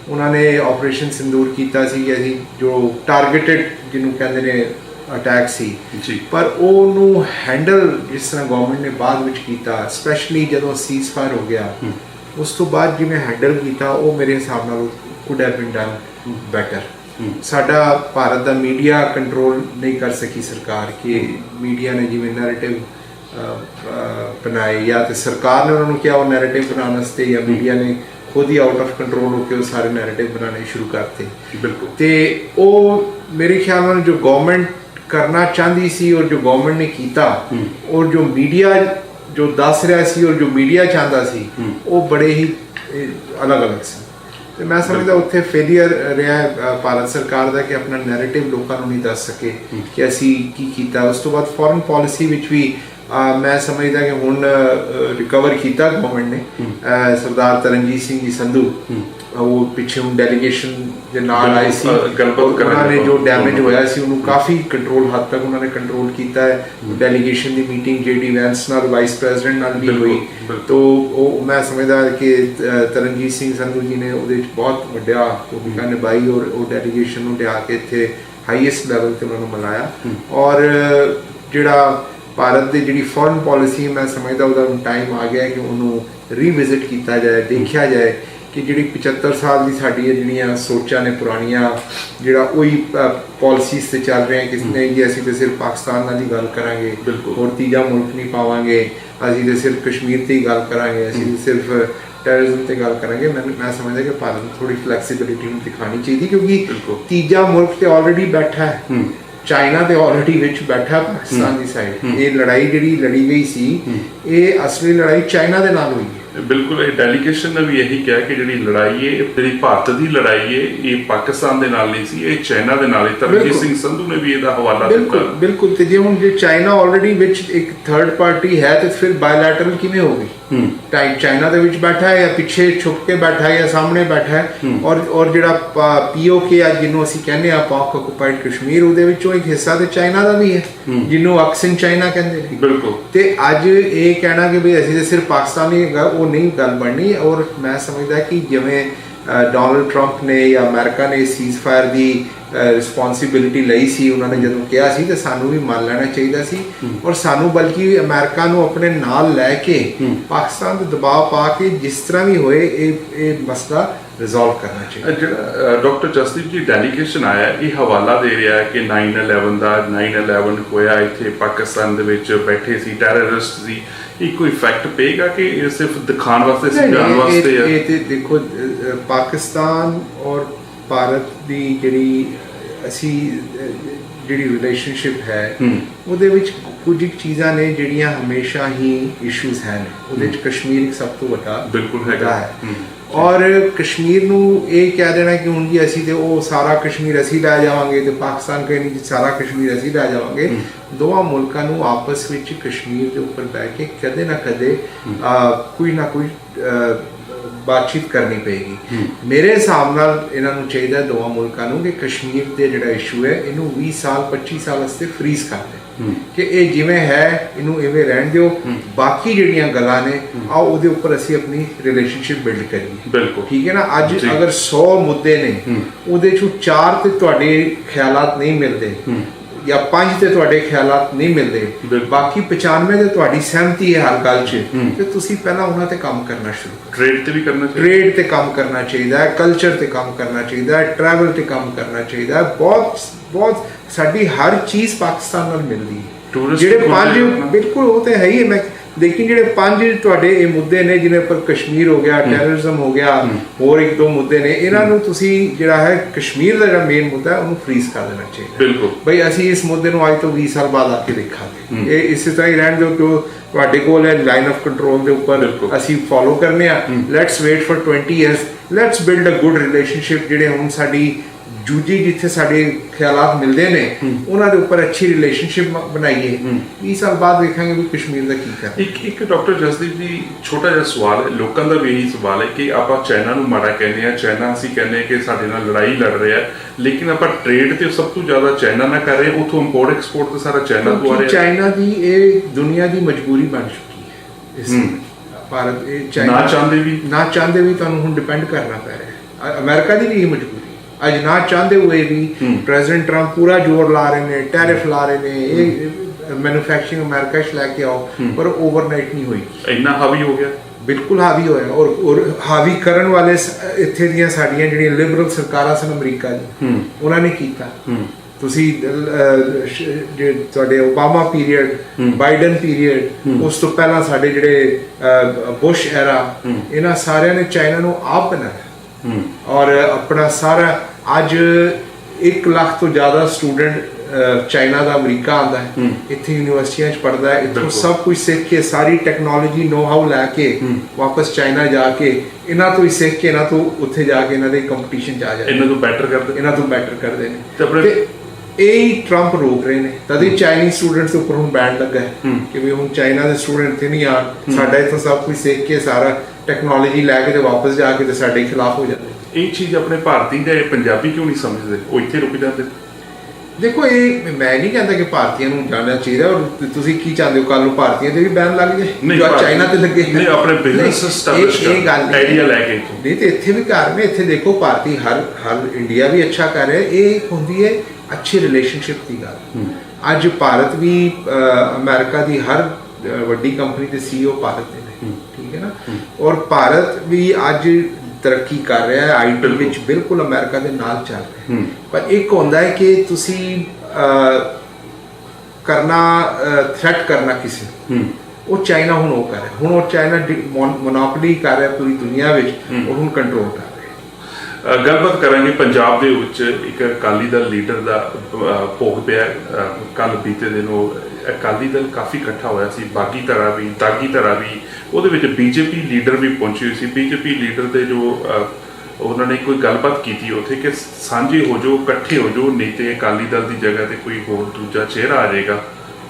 ਉਹਨਾਂ ਨੇ ਆਪਰੇਸ਼ਨ ਸਿੰਦੂਰ ਕੀਤਾ ਸੀ ਅਸੀਂ ਜੋ ਟਾਰਗੇਟਡ ਜਿਹਨੂੰ ਕਹਿੰਦੇ ਨੇ ਅਟੈਕ ਸੀ। ਜੀ। ਪਰ ਉਹਨੂੰ ਹੈਂਡਲ ਜਿਸ ਤਰ੍ਹਾਂ ਗਵਰਨਮੈਂਟ ਨੇ ਬਾਅਦ ਵਿੱਚ ਕੀਤਾ ਸਪੈਸ਼ਲੀ ਜਦੋਂ ਸੀਜ਼ਫਾਇਰ ਹੋ ਗਿਆ ਉਸ ਤੋਂ ਬਾਅਦ ਜਿਵੇਂ ਹੈਂਡਲ ਕੀਤਾ ਉਹ ਮੇਰੇ ਹਿਸਾਬ ਨਾਲ could have been done better ਸਾਡਾ ਭਾਰਤ ਦਾ ਮੀਡੀਆ ਕੰਟਰੋਲ ਨਹੀਂ ਕਰ ਸਕੀ ਸਰਕਾਰ ਕਿ ਮੀਡੀਆ ਨੇ ਜਿਵੇਂ ਨੈਰੇਟਿਵ ਬਣਾਏ ਜਾਂ ਤੇ ਸਰਕਾਰ ਨੇ ਉਹਨਾਂ ਨੂੰ ਕਿਹਾ ਉਹ ਨੈਰੇਟਿਵ ਬਣਾਉਣ ਵਾਸਤੇ ਜਾਂ ਮੀਡੀਆ ਨੇ ਖੁਦ ਹੀ ਆਊਟ ਆਫ ਕੰਟਰੋਲ ਹੋ ਕੇ ਉਹ ਸਾਰੇ ਨੈਰੇਟਿਵ ਬਣਾਉਣੇ ਸ਼ੁਰੂ ਕਰਤੇ। ਬਿਲਕੁਲ। ਤੇ ਉਹ ਮੇਰੇ ਖਿਆਲ ਨਾਲ ਜੋ ਗਵਰਨਮੈਂਟ ਕਰਨਾ ਚਾਹੁੰਦੀ ਸੀ ਔਰ ਜੋ ਗਵਰਨਮੈਂਟ ਨੇ ਕੀਤਾ ਔਰ ਜੋ ਮੀਡੀਆ ਜੋ ਦੱਸ ਰਿਹਾ ਸੀ ਔਰ ਜੋ ਮੀਡੀਆ ਚਾਹੁੰਦਾ ਸੀ ਉਹ ਬੜੇ ਹੀ ਅਲੱਗ-ਅਲੱਗ ਸੀ। ਤੇ ਮੈਂ ਸਮਝਦਾ ਉੱਥੇ ਫੇਲਿਅਰ ਰਿਹਾ ਭਾਰਤ ਸਰਕਾਰ ਦਾ ਕਿ ਆਪਣਾ ਨੈਰੇਟਿਵ ਲੋਕਾਂ ਨੂੰ ਨਹੀਂ ਦੱਸ ਸਕੇ ਕਿ ਅਸੀਂ ਕੀ ਕੀਤਾ। ਉਸ ਤੋਂ ਬਾਅਦ ਫੋਰਨ ਪਾਲਿਸੀ ਵਿੱਚ ਵੀ ਮੈਂ ਸਮਝਦਾ ਕਿ ਹੁਣ ਰਿਕਵਰ ਕੀਤਾ ਗਵਰਨਮੈਂਟ ਨੇ। ਸਰਦਾਰ ਤਰਨਜੀਤ ਸਿੰਘ ਜੀ ਸੰਧੂ ਉਹ ਪਿੱਛੇ ਹੁਣ ਡੈਲੀਗੇਸ਼ਨ ਦੇ ਨਾਲ ਆਏ ਸੀ। ਗੱਲਬਾਤ ਔਰ ਉਹਨਾਂ ਨੇ। ਜੋ ਡੈਮੇਜ ਹੋਇਆ ਸੀ ਉਹਨੂੰ ਕਾਫੀ ਕੰਟਰੋਲ ਹੱਦ ਤੱਕ ਉਹਨਾਂ ਨੇ ਕੰਟਰੋਲ ਕੀਤਾ ਹੈ। ਡੈਲੀਗੇਸ਼ਨ ਦੀ ਮੀਟਿੰਗ ਜੇਡੀ ਵੈਂਸ ਨਾਲ ਵਾਈਸ ਪ੍ਰੈਜ਼ੀਡੈਂਟ ਨਾਲ ਵੀ ਹੋਈ। ਤੋ ਉਹ ਮੈਂ ਸਮਝਦਾ ਕਿ ਤਰਨਜੀਤ ਸਿੰਘ ਸੰਧੂ ਜੀ ਨੇ ਉਹਦੇ ਵਿੱਚ ਬਹੁਤ ਵੱਡਾ ਭੂਮਿਕਾ ਨਿਭਾਈ ਔਰ ਉਹ ਡੈਲੀਗੇਸ਼ਨ ਨੂੰ ਲਿਆ ਕੇ ਇੱਥੇ ਹਾਈਐਸਟ ਲੈਵਲ ਤੇ ਉਹਨਾਂ ਨੂੰ ਮਿਲਾਇਆ। ਔਰ ਜਿਹੜਾ ਭਾਰਤ ਦੀ ਜਿਹੜੀ ਫੋਰਨ ਪਾਲਿਸੀ ਮੈਂ ਸਮਝਦਾ ਉਹਦਾ ਟਾਈਮ ਆ ਗਿਆ ਕਿ ਉਹਨੂੰ ਰੀਵਿਜ਼ਿਟ ਕੀਤਾ ਜਾਏ ਦੇਖਿਆ ਜਾਏ ਕਿ ਜਿਹੜੀ 75 ਸਾਲ ਦੀ ਸਾਡੀ ਜਿਹੜੀਆਂ ਸੋਚਾਂ ਨੇ ਪੁਰਾਣੀਆਂ ਜਿਹੜਾ ਉਹੀ ਪਾਲਿਸੀਜ਼ ਤੇ ਚੱਲ ਰਹੇ ਕਿ ਨਹੀਂ ਜੀ ਅਸੀਂ ਤੇ ਸਿਰਫ ਪਾਕਿਸਤਾਨ ਨਾਲ ਹੀ ਗੱਲ ਕਰਾਂਗੇ ਬਿਲਕੁਲ। ਹੋਰ ਤੀਜਾ ਮੁਲਕ ਨਹੀਂ ਪਾਵਾਂਗੇ ਅਸੀਂ ਤੇ ਸਿਰਫ ਕਸ਼ਮੀਰ ਤੇ ਹੀ ਗੱਲ ਕਰਾਂਗੇ ਅਸੀਂ ਸਿਰਫ ਟੈਰਰਿਜ਼ਮ ਤੇ ਗੱਲ ਕਰਾਂਗੇ। ਮੈਂ ਮੈਂ ਸਮਝਦਾ ਕਿ ਭਾਰਤ ਨੂੰ ਥੋੜੀ ਫਲੈਕਸੀਬਿਲਿਟੀ ਨੂੰ ਦਿਖਾਣੀ ਚਾਹੀਦੀ ਕਿਉਂਕਿ। ਤੀਜਾ ਮੁਲਕ ਤੇ ਆਲਰੇਡੀ ਬੈਠਾ ਹੈ। ਚਾਈਨਾ ਤੇ ਆਲਰੇਡੀ ਵਿੱਚ ਬੈਠਾ ਪਾਕਿਸਤਾਨ ਦੀ ਸਾਈਡ ਇਹ ਲੜਾਈ ਜਿਹੜੀ ਲੜੀ ਗਈ ਸੀ ਇਹ ਅਸਲੀ ਲੜਾਈ ਚਾਈਨਾ ਦੇ ਨਾਲ ਹੋਈ ਹੈ। ਬਿਲਕੁਲ ਇਹ ਡੈਲੀਗੇਸ਼ਨ ਨੇ ਵੀ ਇਹੀ ਕਿਹਾ ਕਿ ਜਿਹੜੀ ਲੜਾਈ ਹੈ ਇਹ ਜਿਹੜੀ ਭਾਰਤ ਦੀ ਲੜਾਈ ਹੈ ਇਹ ਪਾਕਿਸਤਾਨ ਦੇ ਨਾਲ ਨਹੀਂ ਸੀ ਇਹ ਚਾਈਨਾ ਦੇ ਨਾਲ ਹੈ। ਬਿਲਕੁਲ। ਸਿੰਘ ਸੰਧੂ ਨੇ ਵੀ ਇਹਦਾ ਹਵਾਲਾ ਬਿਲਕੁਲ ਦਿੱਤਾ। ਬਿਲਕੁਲ ਤੇ ਜੇ ਹੁਣ ਜੇ ਚਾਈਨਾ ਆਲਰੇਡੀ ਵਿੱਚ ਇੱਕ ਥਰਡ ਪਾਰਟੀ ਹੈ ਤੇ ਫਿਰ ਬਾਇਲੈਟਰਲ ਕਿਵੇਂ ਹੋਗੀ ਟਾਈ ਚਾਈਨਾ ਦੇ ਵਿੱਚ ਬੈਠਾ ਹੈ ਜਾਂ ਪਿੱਛੇ ਛੁਪ ਕੇ ਬੈਠਾ ਹੈ ਜਾਂ ਸਾਹਮਣੇ ਬੈਠਾ ਹੈ। ਔਰ ਔਰ ਜਿਹੜਾ ਪੀਓਕੇ ਆ ਜਿਹਨੂੰ ਅਸੀਂ ਕਹਿੰਦੇ ਆ ਪਾਕ ਆਕੂਪਾਈਡ ਕਸ਼ਮੀਰ ਉਹਦੇ ਵਿੱਚੋਂ ਇੱਕ ਹਿੱਸਾ ਤੇ ਚਾਈਨਾ ਦਾ ਵੀ ਹੈ। ਜਿਹਨੂੰ ਅਕਸਿੰ ਚਾਈਨਾ ਕਹਿੰਦੇ ਨੇ। ਬਿਲਕੁਲ। ਤੇ ਅੱਜ ਇਹ ਕਹਿਣਾ ਕਿ ਵੀ ਅਸੀਂ ਤੇ ਸਿਰਫ ਪਾਕਿਸਤਾਨੀ ਹੈਗਾ ਉਹ ਨਹੀਂ ਗੱਲ ਬਣਨੀ। ਔਰ ਮੈਂ ਸਮਝਦਾ ਕਿ ਜਿਵੇਂ ਡੋਨਲਡ ਟਰੰਪ ਨੇ ਜਾਂ ਅਮਰੀਕਾ ਨੇ ਸੀਜ਼ਫਾਇਰ ਦੀ ਰਿਸਪੌਂਸਿਬਿਲਿਟੀ ਲਈ ਸੀ ਉਹਨਾਂ ਨੇ ਜਦੋਂ ਕਿਹਾ ਸੀ ਤੇ ਸਾਨੂੰ ਵੀ ਮੰਨ ਲੈਣਾ ਚਾਹੀਦਾ ਸੀ। ਔਰ ਸਾਨੂੰ ਬਲਕਿ ਅਮਰੀਕਾ ਨੂੰ ਆਪਣੇ ਨਾਲ ਲੈ ਕੇ ਪਾਕਿਸਤਾਨ ਤੇ ਦਬਾਅ ਪਾ ਕੇ ਜਿਸ ਤਰ੍ਹਾਂ ਵੀ ਹੋਏ ਇਹ ਇਹ ਮਸਲਾ ਰਿਜ਼ੋਲਵ ਕਰਨਾ ਚਾਹੀਦਾ। ਜਿਹੜਾ ਡਾਕਟਰ ਜਸਦੀਪ ਜੀ ਡੈਲੀਗੇਸ਼ਨ ਆਇਆ ਇਹ ਹਵਾਲਾ ਦੇ ਰਿਹਾ ਹੈ ਕਿ 9/11 ਦਾ 9/11 ਹੋਇਆ ਇੱਥੇ ਪਾਕਿਸਤਾਨ ਦੇ ਵਿੱਚ ਬੈਠੇ ਸੀ ਟੈਰਰਿਸਟ ਸੀ। ਇਹ ਕੋਈ ਇਫੈਕਟ ਪਏਗਾ ਕਿ ਇਹ ਸਿਰਫ ਦਿਖਾਉਣ ਵਾਸਤੇ ਇਹ- ਵਾਸਤੇ ਇਹ ਹੈ? ਇਹ ਤੇ ਦੇਖੋ ਪਾਕਿਸਤਾਨ ਔਰ ਭਾਰਤ ਦੀ ਜਿਹੜੀ ਅਸੀਂ ਜਿਹੜੀ ਰਿਲੇਸ਼ਨਸ਼ਿਪ ਹੈ ਉਹਦੇ ਵਿੱਚ ਕੁਝ ਇੱਕ ਚੀਜ਼ਾਂ ਨੇ ਜਿਹੜੀਆਂ ਹਮੇਸ਼ਾ ਹੀ ਇਸ਼ੂਜ਼ ਹਨ। ਉਹਦੇ ਵਿੱਚ ਕਸ਼ਮੀਰ ਇੱਕ ਸਭ ਤੋਂ ਵੱਡਾ ਬਿਲਕੁਲ ਹੈਗਾ। ਔਰ ਕਸ਼ਮੀਰ ਨੂੰ ਇਹ ਕਹਿ ਦੇਣਾ ਕਿ ਹੁਣ ਜੀ ਅਸੀਂ ਤੇ ਉਹ ਸਾਰਾ ਕਸ਼ਮੀਰ ਅਸੀਂ ਲੈ ਜਾਵਾਂਗੇ ਤੇ ਪਾਕਿਸਤਾਨ ਕਹਿੰਦੀ ਜੀ ਸਾਰਾ ਕਸ਼ਮੀਰ ਅਸੀਂ ਲੈ ਜਾਵਾਂਗੇ। ਦੋਵਾਂ ਮੁਲਕਾਂ ਨੂੰ ਆਪਸ ਵਿੱਚ ਕਸ਼ਮੀਰ ਦੇ ਉੱਪਰ ਬਹਿ ਕੇ ਕਦੇ ਨਾ ਕਦੇ ਕੋਈ ਨਾ ਕੋਈ ਬਾਤਚੀਤ ਕਰਨੀ ਪਏਗੀ। ਮੇਰੇ ਹਿਸਾਬ ਨਾਲ ਇਹਨਾਂ ਨੂੰ ਚਾਹੀਦਾ ਦੋਵਾਂ ਮੁਲਕਾਂ ਨੂੰ ਕਿ ਕਸ਼ਮੀਰ ਦੇ ਜਿਹੜਾ ਇਸ਼ੂ ਹੈ ਇਹਨੂੰ 20 ਸਾਲ 25 ਸਾਲ ਵਾਸਤੇ ਫ੍ਰੀਜ਼ ਕਰ ਦੇ ਕਿ ਇਹ ਜਿਵੇਂ ਹੈ ਇਹਨੂੰ ਇਵੇਂ ਰਹਿਣ ਦਿਓ। ਬਾਕੀ ਜਿਹੜੀਆਂ ਗੱਲਾਂ ਨੇ ਆਓ ਉਹਦੇ ਉੱਪਰ ਅਸੀਂ ਆਪਣੀ ਰਿਲੇਸ਼ਨਸ਼ਿਪ ਬਿਲਡ ਕਰੀਏ। ਬਿਲਕੁਲ। ਠੀਕ ਹੈ ਨਾ? ਅੱਜ। ਅਗਰ 100 ਮੁੱਦੇ ਨੇ ਉਹਦੇ ਚੋਂ ਚਾਰ ਤੇ ਤੁਹਾਡੇ ਖਿਆਲਾਤ ਨਹੀਂ ਮਿਲਦੇ। ਜਾਂ ਪੰਜ ਤੇ ਤੁਹਾਡੇ ਖਿਆਲਾਤ ਨਹੀਂ ਮਿਲਦੇ। ਬਾਕੀ 95 ਤੇ ਤੁਹਾਡੀ ਸਹਿਮਤੀ ਹੈ ਹਰ ਗੱਲ 'ਚ ਤੇ ਤੁਸੀਂ ਪਹਿਲਾਂ ਉਹਨਾਂ ਤੇ ਕੰਮ ਕਰਨਾ ਸ਼ੁਰੂ ਕਰੋ। ਟ੍ਰੇਡ ਤੇ ਵੀ ਕਰਨਾ ਚਾਹੀਦਾ। ਟ੍ਰੇਡ ਤੇ ਕੰਮ ਕਰਨਾ ਚਾਹੀਦਾ ਹੈ ਕਲਚਰ ਤੇ ਕੰਮ ਕਰਨਾ ਚਾਹੀਦਾ ਹੈ ਟਰੈਵਲ ਤੇ ਕੰਮ ਕਰਨਾ ਚਾਹੀਦਾ ਹੈ। ਬਹੁਤ ਬਹੁਤ ਸਾਡੀ ਹਰ ਚੀਜ਼ ਪਾਕਿਸਤਾਨ ਨਾਲ ਮਿਲਦੀ ਹੈ। ਜਿਹੜੇ ਪੰਜ। ਬਿਲਕੁਲ ਉਹ ਤੇ ਹੈ ਹੀ ਹੈ ਮੈਂ ਲੇਕਿਨ ਜਿਹੜੇ ਪੰਜ ਤੁਹਾਡੇ ਇਹ ਮੁੱਦੇ ਨੇ ਜਿਹਨੇ ਪਰ ਕਸ਼ਮੀਰ ਹੋ ਗਿਆ ਟੈਰਰਿਜ਼ਮ ਹੋ ਗਿਆ ਹੋਰ ਇੱਕ ਦੋ ਮੁੱਦੇ ਨੇ ਇਹਨਾਂ ਨੂੰ ਤੁਸੀਂ ਜਿਹੜਾ ਹੈ ਕਸ਼ਮੀਰ ਦਾ ਜਿਹੜਾ ਮੇਨ ਮੁੱਦਾ ਹੈ ਉਹਨੂੰ ਫ੍ਰੀਜ਼ ਕਰ ਦੇਣਾ ਚਾਹੀਦਾ। ਬਿਲਕੁਲ। ਬਈ ਅਸੀਂ ਇਸ ਮੁੱਦੇ ਨੂੰ ਅੱਜ ਤੋਂ 20 ਸਾਲ ਬਾਅਦ ਆ ਕੇ ਦੇਖਾਂਗੇ। ਇਹ ਇਸੇ ਤਰ੍ਹਾਂ ਹੀ ਰਹਿਣ ਦਿਓ ਕਿ ਤੁਹਾਡੇ ਕੋਲ ਹੈ ਲਾਈਨ ਆਫ ਕੰਟਰੋਲ ਦੇ ਉੱਪਰ। ਅਸੀਂ ਫੋਲੋ ਕਰਨੇ ਆ। Let's wait for 20 years let's build a good relationship ਜਿਹੜੇ ਹੁਣ ਸਾਡੀ ਜੂਜੀ ਜਿੱਥੇ ਸਾਡੇ ਖਿਆਲਾਤ ਮਿਲਦੇ ਨੇ ਉਹਨਾਂ ਦੇ ਉੱਪਰ ਅੱਛੀ ਰਿਲੇਸ਼ਨਸ਼ਿਪ ਬਣਾਈਏ। 20 ਸਾਲ ਬਾਅਦ ਵੇਖਾਂਗੇ ਵੀ ਕਸ਼ਮੀਰ ਦਾ ਕੀ ਕਰਨਾ। ਇੱਕ ਇੱਕ ਡਾਕਟਰ ਜਸਦੀਪ ਜੀ ਛੋਟਾ ਜਿਹਾ ਸਵਾਲ ਹੈ ਲੋਕਾਂ ਦਾ ਵੀ ਇਹੀ ਸਵਾਲ ਹੈ ਕਿ ਆਪਾਂ ਚਾਈਨਾ ਨੂੰ ਮਾੜਾ ਕਹਿੰਦੇ ਆ ਚਾਈਨਾ ਅਸੀਂ ਕਹਿੰਦੇ ਕਿ ਸਾਡੇ ਨਾਲ ਲੜਾਈ ਲੜ ਰਿਹਾ ਲੇਕਿਨ ਆਪਾਂ ਟ੍ਰੇਡ ਤੇ ਸਭ ਤੋਂ ਜ਼ਿਆਦਾ ਚਾਈਨਾ ਨਾਲ ਕਰ ਰਹੇ ਉਥੋਂ ਇੰਪੋਰਟ ਐਕਸਪੋਰਟ ਤੇ ਸਾਰਾ ਚਾਈਨਾ ਤੋਂ ਆ ਰਿਹਾ। ਚਾਈਨਾ ਦੀ ਇਹ ਦੁਨੀਆ ਦੀ ਮਜਬੂਰੀ ਬਣ ਚੁੱਕੀ ਹੈ ਇਸ ਭਾਰਤ ਇਹ ਚਾਈਨਾ ਨਾ ਚਾਹੁੰਦੇ ਵੀ। ਨਾ ਚਾਹੁੰਦੇ ਵੀ ਤੁਹਾਨੂੰ ਹੁਣ ਡਿਪੈਂਡ ਕਰਨਾ ਪੈ ਰਿਹਾ ਹੈ। ਅਮਰੀਕਾ ਦੀ ਵੀ ਇਹ ਮਜਬੂਰੀ ਅੱਜ ਨਾ ਚਾਹੁੰਦੇ ਹੋਏ ਵੀ ਪ੍ਰੈਜ਼ੀਡੈਂਟ ਟਰੰਪ ਪੂਰਾ ਜ਼ੋਰ ਲਾ ਰਹੇ ਨੇ ਟੈਰਿਫ ਲਾ ਰਹੇ ਨੇ ਇਹ ਮੈਨੂਫੈਕਚਰਿੰਗ ਅਮਰੀਕਾ 'ਚ ਲੈ ਕੇ ਆਓ ਪਰ ਓਵਰਨਾਈਟ ਨਹੀਂ ਹੋਈ। ਇੰਨਾ ਹਾਵੀ ਹੋ ਗਿਆ? ਬਿਲਕੁਲ ਹਾਵੀ ਹੋਇਆ ਔਰ ਔਰ ਹਾਵੀ ਕਰਨ ਵਾਲੇ ਇੱਥੇ ਦੀਆਂ ਸਾਡੀਆਂ ਜਿਹੜੀਆਂ ਲਿਬਰਲ ਸਰਕਾਰਾਂ ਸਨ ਅਮਰੀਕਾ ਦੀ ਉਹਨਾਂ ਨੇ ਕੀਤਾ। ਤੁਸੀਂ ਅਹ, ਸ਼- ਜੇ ਤੁਹਾਡੇ ਓਬਾਮਾ ਪੀਰੀਅਡ ਬਾਈਡਨ ਪੀਰੀਅਡ ਉਸ ਤੋਂ ਪਹਿਲਾਂ ਸਾਡੇ ਜਿਹੜੇ ਬੁਸ਼ ਐਰਾ ਇਹਨਾਂ ਸਾਰਿਆਂ ਨੇ ਚਾਈਨਾ ਨੂੰ ਆਪ ਬਣਾਇਆ ਔਰ ਆਪਣਾ ਸਾਰਾ ਅੱਜ 1 ਲੱਖ ਤੋਂ ਜ਼ਿਆਦਾ ਸਟੂਡੈਂਟ ਚਾਈਨਾ ਦਾ ਅਮਰੀਕਾ ਆਉਂਦਾ ਹੈ। ਇੱਥੇ ਯੂਨੀਵਰਸਿਟੀਆਂ 'ਚ ਪੜਦਾ ਹੈ। ਇੱਥੋਂ। ਸਭ ਕੁਝ ਸਿੱਖ ਕੇ ਸਾਰੀ ਟੈਕਨੋਲੋਜੀ ਨੋ ਹਾਊ ਲੈ ਕੇ ਵਾਪਸ ਚਾਈਨਾ ਜਾ ਕੇ ਇਹਨਾਂ ਤੋਂ ਹੀ ਸਿੱਖ ਕੇ ਇਹਨਾਂ ਤੋਂ ਉੱਥੇ ਜਾ ਕੇ ਇਹਨਾਂ ਦੇ ਕੰਪੀਟੀਸ਼ਨ 'ਚ ਆ ਜਾਂਦੇ ਇਹਨਾਂ ਤੋਂ ਬੈਟਰ ਕਰਦੇ। ਇਹਨਾਂ ਤੋਂ ਬੈਟਰ ਕਰਦੇ ਨੇ। ਤੇ ਇਹ ਹੀ ਟਰੰਪ ਰੋਕ ਰਹੇ ਨੇ। ਤਦ ਹੀ। ਚਾਈਨੀਜ਼ ਸਟੂਡੈਂਟਸ ਉੱਪਰ ਹੁਣ ਬੈਨ ਲੱਗਾ ਹੈ ਕਿ ਵੀ ਹੁਣ ਚਾਈਨਾ ਦੇ ਸਟੂਡੈਂਟ ਇੱਥੇ ਨਹੀਂ ਆਣ ਸਾਡਾ ਇੱਥੋਂ ਸਭ ਕੁਝ ਸਿੱਖ ਕੇ ਸਾਰਾ ਟੈਕਨੋਲੋਜੀ ਲੈ ਕੇ ਤੇ ਵਾਪਸ ਜਾ ਕੇ ਤੇ ਸਾਡੇ ਖਿਲਾਫ ਹੋ ਜਾਂਦੇ ਇਹ ਚੀਜ਼ ਆਪਣੇ ਭਾਰਤੀ ਤੇ ਪੰਜਾਬੀ ਕਿਉਂ ਨਹੀਂ ਸਮਝਦੇ? ਉਹ ਇੱਥੇ ਰੁਕ ਜਾਂਦੇ। ਦੇਖੋ ਇਹ ਮੈਂ ਨਹੀਂ ਕਹਿੰਦਾ ਕਿ ਭਾਰਤੀਆਂ ਨੂੰ ਜਾਣਨਾ ਚਾਹੀਦਾ ਔਰ ਤੁਸੀਂ ਕੀ ਚਾਹੁੰਦੇ ਹੋ? ਕੱਲ ਨੂੰ ਭਾਰਤੀਆਂ ਤੇ ਵੀ ਬੈਨ ਲੱਗ ਜੋ ਭਾਰਤੀ- ਚਾਈਨਾ ਤੇ ਲੱਗੇ ਨਹੀਂ, ਆਪਣੇ ਨਹੀਂ, establish ਇਹ- ਗੱਲ idea ਲੈ ਕੇ। ਨਹੀਂ ਤੇ ਇੱਥੇ ਵੀ ਕਰ ਨੇ ਇੱਥੇ ਦੇਖੋ ਭਾਰਤੀ ਹਰ ਹਰ ਇੰਡੀਆ ਵੀ ਅੱਛਾ ਕਰ ਰਿਹਾ। ਇਹ ਹੁੰਦੀ ਹੈ ਅੱਛੀ ਰਿਲੇਸ਼ਨਸ਼ਿਪ ਦੀ ਗੱਲ। ਅੱਜ ਭਾਰਤ ਵੀ ਅਮਰੀਕਾ ਦੀ ਹਰ ਵੱਡੀ ਕੰਪਨੀ ਦੇ ਸੀਈਓ ਭਾਰਤ ਦੇ ਨੇ। ਠੀਕ ਹੈ ਨਾ? ਔਰ ਭਾਰਤ ਵੀ ਅੱਜ ਤਰੱਕੀ ਕਰ ਰਿਹਾ ਹੈ ਆਈਟੀ ਵਿੱਚ ਬਿਲਕੁਲ ਅਮਰੀਕਾ ਦੇ ਨਾਲ ਚੱਲ ਰਿਹਾ ਹੈ। ਪਰ ਇੱਕ ਹੁੰਦਾ ਹੈ ਕਿ ਤੁਸੀਂ ਕਰਨਾ ਥ੍ਰੈਟ ਕਰਨਾ ਕਿਸੇ ਨੂੰ। ਉਹ ਚਾਈਨਾ ਹੁਣ ਉਹ ਕਰ ਰਿਹਾ। ਹੁਣ ਉਹ ਚਾਈਨਾ ਮੋਨੋਪੋਲੀ ਕਰ ਰਿਹਾ ਪੂਰੀ ਦੁਨੀਆ ਵਿੱਚ। ਉਹ ਹੁਣ ਕੰਟਰੋਲ ਕਰ ਰਿਹਾ ਗੱਲਬਾਤ ਕਰਾਂਗੇ ਪੰਜਾਬ ਦੇ ਵਿੱਚ ਇੱਕ ਅਕਾਲੀ ਦਲ ਲੀਡਰ ਦਾ ਭੋਗ ਪਿਆ। ਕੱਲ ਬੀਤੇ ਦਿਨ ਉਹ ਅਕਾਲੀ ਦਲ ਕਾਫੀ ਇਕੱਠਾ ਹੋਇਆ ਸੀ। ਬਾਗੀ ਧੜਾ ਵੀ ਦਾਗੀ ਧੜਾ ਵੀ ਉਹਦੇ ਵਿੱਚ ਬੀਜੇਪੀ ਲੀਡਰ ਵੀ ਪਹੁੰਚੇ ਹੋਏ ਸੀ। ਬੀਜੇਪੀ ਲੀਡਰ ਦੇ ਜੋ ਉਹਨਾਂ ਨੇ ਕੋਈ ਗੱਲਬਾਤ ਕੀਤੀ ਉੱਥੇ ਕਿ ਸਾਂਝੇ ਹੋ ਜਾਓ ਇਕੱਠੇ ਹੋ ਜਾਓ ਨਹੀਂ ਤੇ ਅਕਾਲੀ ਦਲ ਦੀ ਜਗ੍ਹਾ ਤੇ ਕੋਈ ਹੋਰ ਦੂਜਾ ਚਿਹਰਾ ਆ ਜਾਏਗਾ।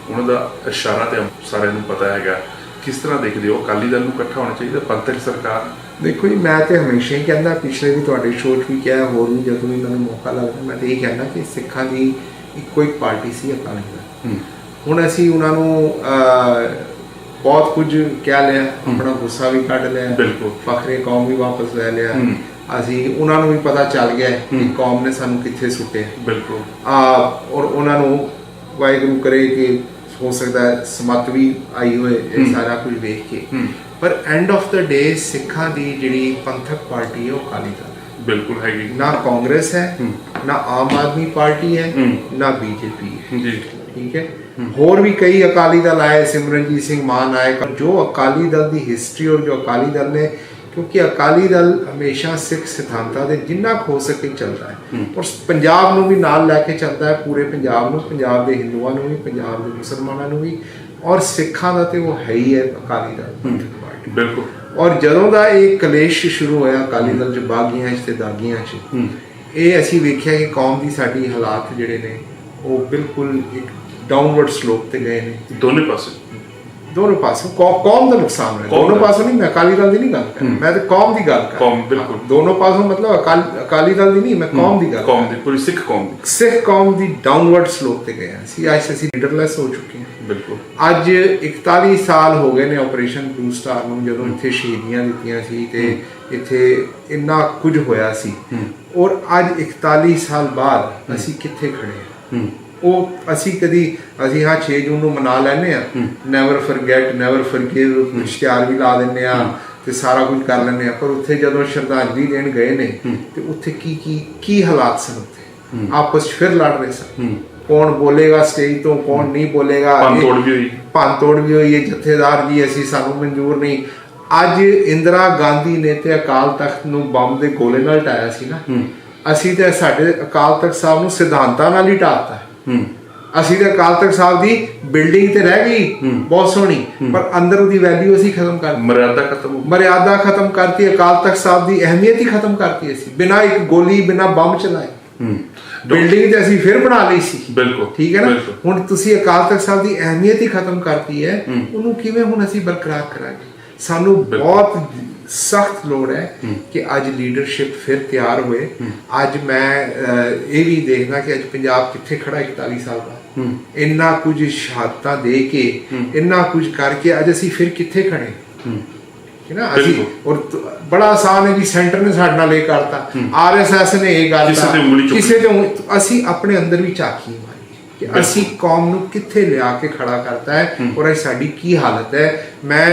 ਉਹਨਾਂ ਦਾ ਇਸ਼ਾਰਾ ਤੇ ਸਾਰਿਆਂ ਨੂੰ ਪਤਾ ਹੈਗਾ। ਕਿਸ ਤਰ੍ਹਾਂ ਦੇਖਦੇ ਹੋ? ਅਕਾਲੀ ਦਲ ਨੂੰ ਇਕੱਠਾ ਹੋਣਾ ਚਾਹੀਦਾ ਪੰਥਕ ਸਰਕਾਰ? ਦੇਖੋ ਜੀ ਮੈਂ ਤੇ ਹਮੇਸ਼ਾ ਹੀ ਕਹਿੰਦਾ ਪਿਛਲੇ ਵੀ ਤੁਹਾਡੇ ਸ਼ੋਅ 'ਚ ਵੀ ਕਿਹਾ ਹੋਰ ਵੀ ਜਦੋਂ ਵੀ ਮੈਨੂੰ ਮੌਕਾ ਲੱਗਦਾ ਮੈਂ ਤੇ ਇਹ ਕਹਿੰਦਾ ਕਿ ਸਿੱਖਾਂ ਦੀ ਇੱਕੋ ਇੱਕ ਪਾਰਟੀ ਸੀ ਅਕਾਲੀ ਦਲ। ਹੁਣ ਅਸੀਂ ਉਹਨਾਂ ਨੂੰ ਬਹੁਤ ਕੁਝ ਕਹਿ ਲਿਆ ਆਪਣਾ ਗੁੱਸਾ ਵੀ ਕੱਢ ਲਿਆ ਬਿਲਕੁਲ। ਫਖਰੇ ਕੌਮ ਵੀ ਵਾਪਸ ਲੈ ਲਿਆ। ਅਸੀਂ ਉਹਨਾਂ ਨੂੰ ਵੀ ਪਤਾ ਚੱਲ ਗਿਆ ਕਿ ਕੌਮ ਨੇ ਸਾਨੂੰ ਕਿੱਥੇ ਸੁੱਟਿਆ। ਬਿਲਕੁਲ। ਆ ਔਰ ਉਹਨਾਂ ਨੂੰ ਵਾਹਿਗੁਰੂ ਕਰੇ ਕਿ ਹੋ ਸਕਦਾ ਹੈ ਸਮਤ ਵੀ ਆਈ ਹੋਏ ਇਹ ਸਾਰਾ ਕੁਝ ਵੇਖ ਕੇ। ਪਰ ਐਂਡ ਆਫ ਦਾ ਡੇ ਸਿੱਖਾਂ ਦੀ ਜਿਹੜੀ ਪੰਥਕ ਪਾਰਟੀ ਹੈ ਉਹ ਅਕਾਲੀ ਦਲ ਬਿਲਕੁਲ ਹੈਗੀ। ਨਾ ਕਾਂਗਰਸ ਹੈ। ਨਾ ਆਮ ਆਦਮੀ ਪਾਰਟੀ ਹੈ ਹੂੰ। ਨਾ ਬੀਜੇਪੀ ਹੈ। ਜੀ। ਠੀਕ ਹੈ? ਹੋਰ ਵੀ ਕਈ ਅਕਾਲੀ ਦਲ ਆਏ ਸਿਮਰਨਜੀਤ ਸਿੰਘ ਮਾਨ ਆਏ ਜੋ ਅਕਾਲੀ ਦਲ ਦੀ ਹਿਸਟਰੀ ਔਰ ਜੋ ਅਕਾਲੀ ਦਲ ਨੇ ਕਿਉਂਕਿ ਅਕਾਲੀ ਦਲ ਹਮੇਸ਼ਾ ਸਿੱਖ ਸਿਧਾਂਤਾਂ ਦੇ ਜਿੰਨਾ ਕੁ ਹੋ ਸਕੇ ਚੱਲਦਾ ਹੈ। ਔਰ ਪੰਜਾਬ ਨੂੰ ਵੀ ਨਾਲ ਲੈ ਕੇ ਚੱਲਦਾ ਹੈ ਪੂਰੇ ਪੰਜਾਬ ਨੂੰ ਪੰਜਾਬ ਦੇ ਹਿੰਦੂਆਂ ਨੂੰ ਵੀ ਪੰਜਾਬ ਦੇ ਮੁਸਲਮਾਨਾਂ ਨੂੰ ਵੀ ਔਰ ਸਿੱਖਾਂ ਦਾ ਤੇ ਉਹ ਹੈ ਹੀ ਹੈ ਅਕਾਲੀ ਦਲ ਬਿਲਕੁਲ। ਔਰ ਜਦੋਂ ਦਾ ਇਹ ਕਲੇਸ਼ ਸ਼ੁਰੂ ਹੋਇਆ ਅਕਾਲੀ ਦਲ ਚ ਬਾਗੀਆਂ 'ਚ ਤੇ ਦਾਗੀਆਂ 'ਚ ਇਹ ਅਸੀਂ ਵੇਖਿਆ ਕਿ ਕੌਮ ਦੀ ਸਾਡੀ ਹਾਲਾਤ ਜਿਹੜੇ ਨੇ ਉਹ ਬਿਲਕੁਲ ਇੱਕ ਡਾਊਨਵਰਡ ਸਲੋਪ ਤੇ ਗਏ ਨੇ। ਦੋਨੇ ਪਾਸੇ। ਦੋਨੋਂ ਪਾਸੋਂ। ਕੌਮ ਦਾ ਨੁਕਸਾਨ ਹੋਇਆ। ਦੋਨੋਂ। ਪਾਸੋਂ ਨਹੀਂ ਮੈਂ ਅਕਾਲੀ ਦਲ ਦੀ ਨਹੀਂ ਗੱਲ ਕਰ ਰਿਹਾ। ਮੈਂ ਤੇ ਕੌਮ ਦੀ ਗੱਲ ਕਰ ਰਿਹਾ। ਕੌਮ, ਬਿਲਕੁਲ। ਦੋਨੋਂ ਪਾਸੋਂ ਮਤਲਬ ਅਕਾਲੀ ਦਲ ਦੀ ਨਹੀਂ ਮੈਂ ਕੌਮ ਦੀ ਗੱਲ ਕੌਮ ਦੀ ਪੂਰੀ ਸਿੱਖ ਕੌਮ ਦੀ। ਸਿੱਖ ਕੌਮ ਦੀ ਡਾਊਨਵਰਡ ਸਲੋਪ ਤੇ ਗਏ ਅਸੀਂ ਅੱਜ ਅਸੀਂ ਲੀਡਰਲੈਸ ਹੋ ਚੁੱਕੇ ਹਾਂ। ਬਿਲਕੁਲ। ਅੱਜ 41 ਸਾਲ ਹੋ ਗਏ ਨੇ ਆਪਰੇਸ਼ਨ ਬਲੂ ਸਟਾਰ ਨੂੰ ਜਦੋਂ ਇੱਥੇ ਸ਼ਹੀਦੀਆਂ ਦਿੱਤੀਆਂ ਸੀ ਤੇ ਇੱਥੇ ਇੰਨਾ ਕੁਝ ਹੋਇਆ ਸੀ। ਔਰ ਅੱਜ 41 ਸਾਲ ਬਾਅਦ ਅਸੀਂ ਕਿੱਥੇ ਖੜੇ ਹਾਂ। ਉਹ ਅਸੀਂ ਕਦੀ ਅਸੀਂ ਹਾਂ 6 ਜੂਨ ਨੂੰ ਮਨਾ ਲੈਨੇ ਆ ਨੈਵਰ ਫਰਗੇਟ ਨੈਵਰ ਫਰਗਿਵ ਇਸ਼ਤਿਹਾਰ ਵੀ ਲਾ ਦਿੰਨੇ ਆ ਤੇ ਸਾਰਾ ਕੁਝ ਕਰ ਲੈਨੇ ਆ ਪਰ ਉੱਥੇ ਜਦੋਂ ਸ਼ਰਧਾਂਜਲੀ ਦੇਣ ਗਏ ਨੇ ਤੇ ਉੱਥੇ ਕੀ ਕੀ ਕੀ ਹਾਲਾਤ ਸਨ ਉੱਥੇ? ਆਪਸ ਫਿਰ ਲੜ ਰਹੇ ਸਨ। ਕੌਣ ਬੋਲੇਗਾ ਸਟੇਜ ਤੋਂ ਕੌਣ ਨਹੀਂ ਬੋਲੇਗਾ ਭੰਨ ਇਹ- ਤੋੜ ਵੀ ਹੋਈ। ਭੰਨ ਤੋੜ ਵੀ ਹੋਈ ਹੈ ਜਥੇਦਾਰ ਜੀ ਅਸੀਂ ਸਾਨੂੰ ਮਨਜ਼ੂਰ ਨਹੀਂ। ਅੱਜ ਇੰਦਰਾ ਗਾਂਧੀ ਨੇ ਤੇ ਅਕਾਲ ਤਖਤ ਨੂੰ ਬੰਬ ਦੇ ਗੋਲੇ ਨਾਲ ਢਾਇਆ ਸੀ ਨਾ। ਅਸੀਂ ਤੇ ਸਾਡੇ ਅਕਾਲ ਤਖਤ ਸਾਹਿਬ ਨੂੰ ਸਿਧਾਂਤਾਂ ਨਾਲ ਹੀ ਢਾਤਾ ਅਸੀਂ ਤੇ ਅਕਾਲ ਤਖਤ ਸਾਹਿਬ ਦੀ ਬਿਲਡਿੰਗ ਤੇ ਰਹਿ ਗਈ ਬਹੁਤ ਸੋਹਣੀ ਪਰ ਅੰਦਰ ਉਹਦੀ ਵੈਲਿਊ ਅਸੀਂ ਖਤਮ ਕਰ। ਮਰਿਆਦਾ ਖਤਮ ਹੋ ਮਰਿਆਦਾ ਖਤਮ ਕਰਤੀ ਅਕਾਲ ਤਖਤ ਸਾਹਿਬ ਦੀ ਅਹਿਮੀਅਤ ਹੀ ਖਤਮ ਕਰਤੀ ਅਸੀਂ। ਬਿਨਾਂ ਇੱਕ ਗੋਲੀ ਬਿਨਾਂ ਬੰਬ ਚਲਾਏ। ਹੂੰ। ਬਿਲਡਿੰਗ ਤੇ ਅਸੀਂ ਫਿਰ ਬਣਾ ਲਈ ਸੀ। ਬਿਲਕੁਲ ਠੀਕ ਹੈ ਨਾ। ਹੁਣ ਤੁਸੀਂ ਅਕਾਲ ਤਖਤ ਸਾਹਿਬ ਦੀ ਅਹਿਮੀਅਤ ਹੀ ਖਤਮ ਕਰਤੀ ਹੈ ਉਹਨੂੰ ਕਿਵੇਂ ਹੁਣ ਅਸੀਂ ਬਰਕਰਾਰ ਕਰਾਂਗੇ? ਸਾਨੂੰ ਬਹੁਤ ਸਖਤ ਲੋੜ ਹੈ ਕਿ ਅੱਜ ਲੀਡਰਸ਼ਿਪ ਫਿਰ ਤਿਆਰ ਹੋਏ। ਅੱਜ ਮੈਂ ਇਹ ਵੀ ਦੇਖਦਾ ਕਿ ਅੱਜ ਪੰਜਾਬ ਕਿੱਥੇ ਖੜਾ ਹੈ 41 ਸਾਲ ਬਾਅਦ। ਇੰਨਾ ਕੁਝ ਸ਼ਹਾਦਤਾਂ ਦੇ ਕੇ ਇੰਨਾ ਕੁਝ ਕਰਕੇ ਅੱਜ ਅਸੀਂ ਫਿਰ ਕਿੱਥੇ ਖੜੇ? ਕਿ ਨਾ? ਅਸੀਂ। ਔਰ ਬੜਾ ਆਸਾਨ ਹੈ ਕਿ ਸੈਂਟਰ ਨੇ ਸਾਡੇ ਨਾਲ ਇਹ ਕਰਤਾ। ਆਰਐਸਐਸ ਨੇ ਇਹ ਕਰਤਾ। ਕਿਸੇ ਤੇ ਅਸੀਂ ਆਪਣੇ ਅੰਦਰ ਵੀ ਝਾਕੀ ਕਿ ਅਸੀਂ ਕੌਮ ਨੂੰ ਕਿੱਥੇ ਲਿਆ ਕੇ ਖੜਾ ਕਰਤਾ ਹੈ ਔਰ ਸਾਡੀ ਕੀ ਹਾਲਤ ਹੈ? ਮੈਂ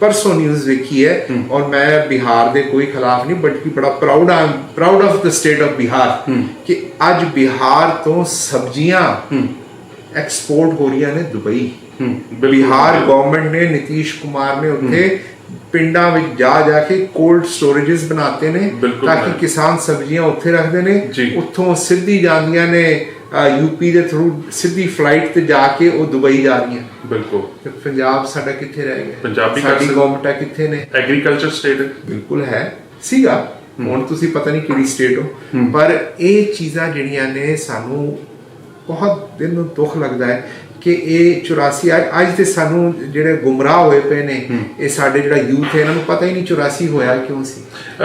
ਪਰਸੋਂ ਨਿਊਜ਼ ਵੇਖੀ ਹੈ ਔਰ ਮੈਂ ਬਿਹਾਰ ਦੇ ਕੋਈ ਖਿਲਾਫ ਨਹੀਂ ਬਲਕਿ ਬੜਾ ਪ੍ਰਾਊਡ ਆ proud of the state of Bihar ਕਿ ਅੱਜ ਬਿਹਾਰ ਤੋਂ ਸਬਜ਼ੀਆਂ ਐਕਸਪੋਰਟ ਹੋ ਰਹੀਆਂ ਨੇ ਦੁਬਈ। ਬਿਹਾਰ ਗਵਰਨਮੈਂਟ ਨੇ ਨਿਤੀਸ਼ ਕੁਮਾਰ ਨੇ ਉੱਥੇ ਪਿੰਡਾਂ ਵਿੱਚ ਜਾ ਜਾ ਕੇ ਕੋਲਡ ਸਟੋਰੇजेस ਬਣਾਤੇ ਨੇ ਤਾਂ ਕਿ। ਕਿਸਾਨ ਸਬਜ਼ੀਆਂ ਉੱਥੇ ਰੱਖਦੇ ਨੇ। ਉੱਥੋਂ ਸਿੱਧੀ ਜਾਂਦੀਆਂ ਨੇ ਯੂਪੀ ਦੇ ਥਰੂ ਸਿੱਧੀ ਫਲਾਈਟ ਤੇ ਜਾ ਕੇ ਉਹ ਦੁਬਈ ਜਾ ਰਹੀਆਂ। ਬਿਲਕੁਲ। ਤੇ ਪੰਜਾਬ ਸਾਡਾ ਕਿੱਥੇ ਰਹਿ ਗਿਆ? ਪੰਜਾਬੀ ਸਾਡੀ ਗਵਰਨਮੈਂਟਾਂ ਕਿੱਥੇ ਨੇ? ਐਗਰੀਕਲਚਰ ਸਟੇਟ ਬਿਲਕੁਲ ਹੈ। ਸੀਗਾ। ਹੁਣ ਤੁਸੀਂ ਪਤਾ ਨਹੀਂ ਕਿਹੜੀ ਸਟੇਟ ਹੋ। ਪਰ ਇਹ ਚੀਜ਼ਾਂ ਜਿਹੜੀਆਂ ਨੇ ਸਾਨੂੰ ਬਹੁਤ ਦਿਲ ਨੂੰ ਦੁੱਖ ਲੱਗਦਾ ਹੈ ਕਿ ਇਹ 84 ਅੱਜ ਤੇ ਸਾਨੂੰ ਜਿਹੜੇ ਗੁੰਮਰਾਹ ਹੋਏ ਪਏ ਨੇ ਇਹ ਸਾਡੇ ਜਿਹੜਾ ਯੂਥ ਹੈ ਇਹਨਾਂ ਨੂੰ ਪਤਾ ਹੀ ਨਹੀਂ 84 ਹੋਇਆ ਕਿਉਂ ਸੀ।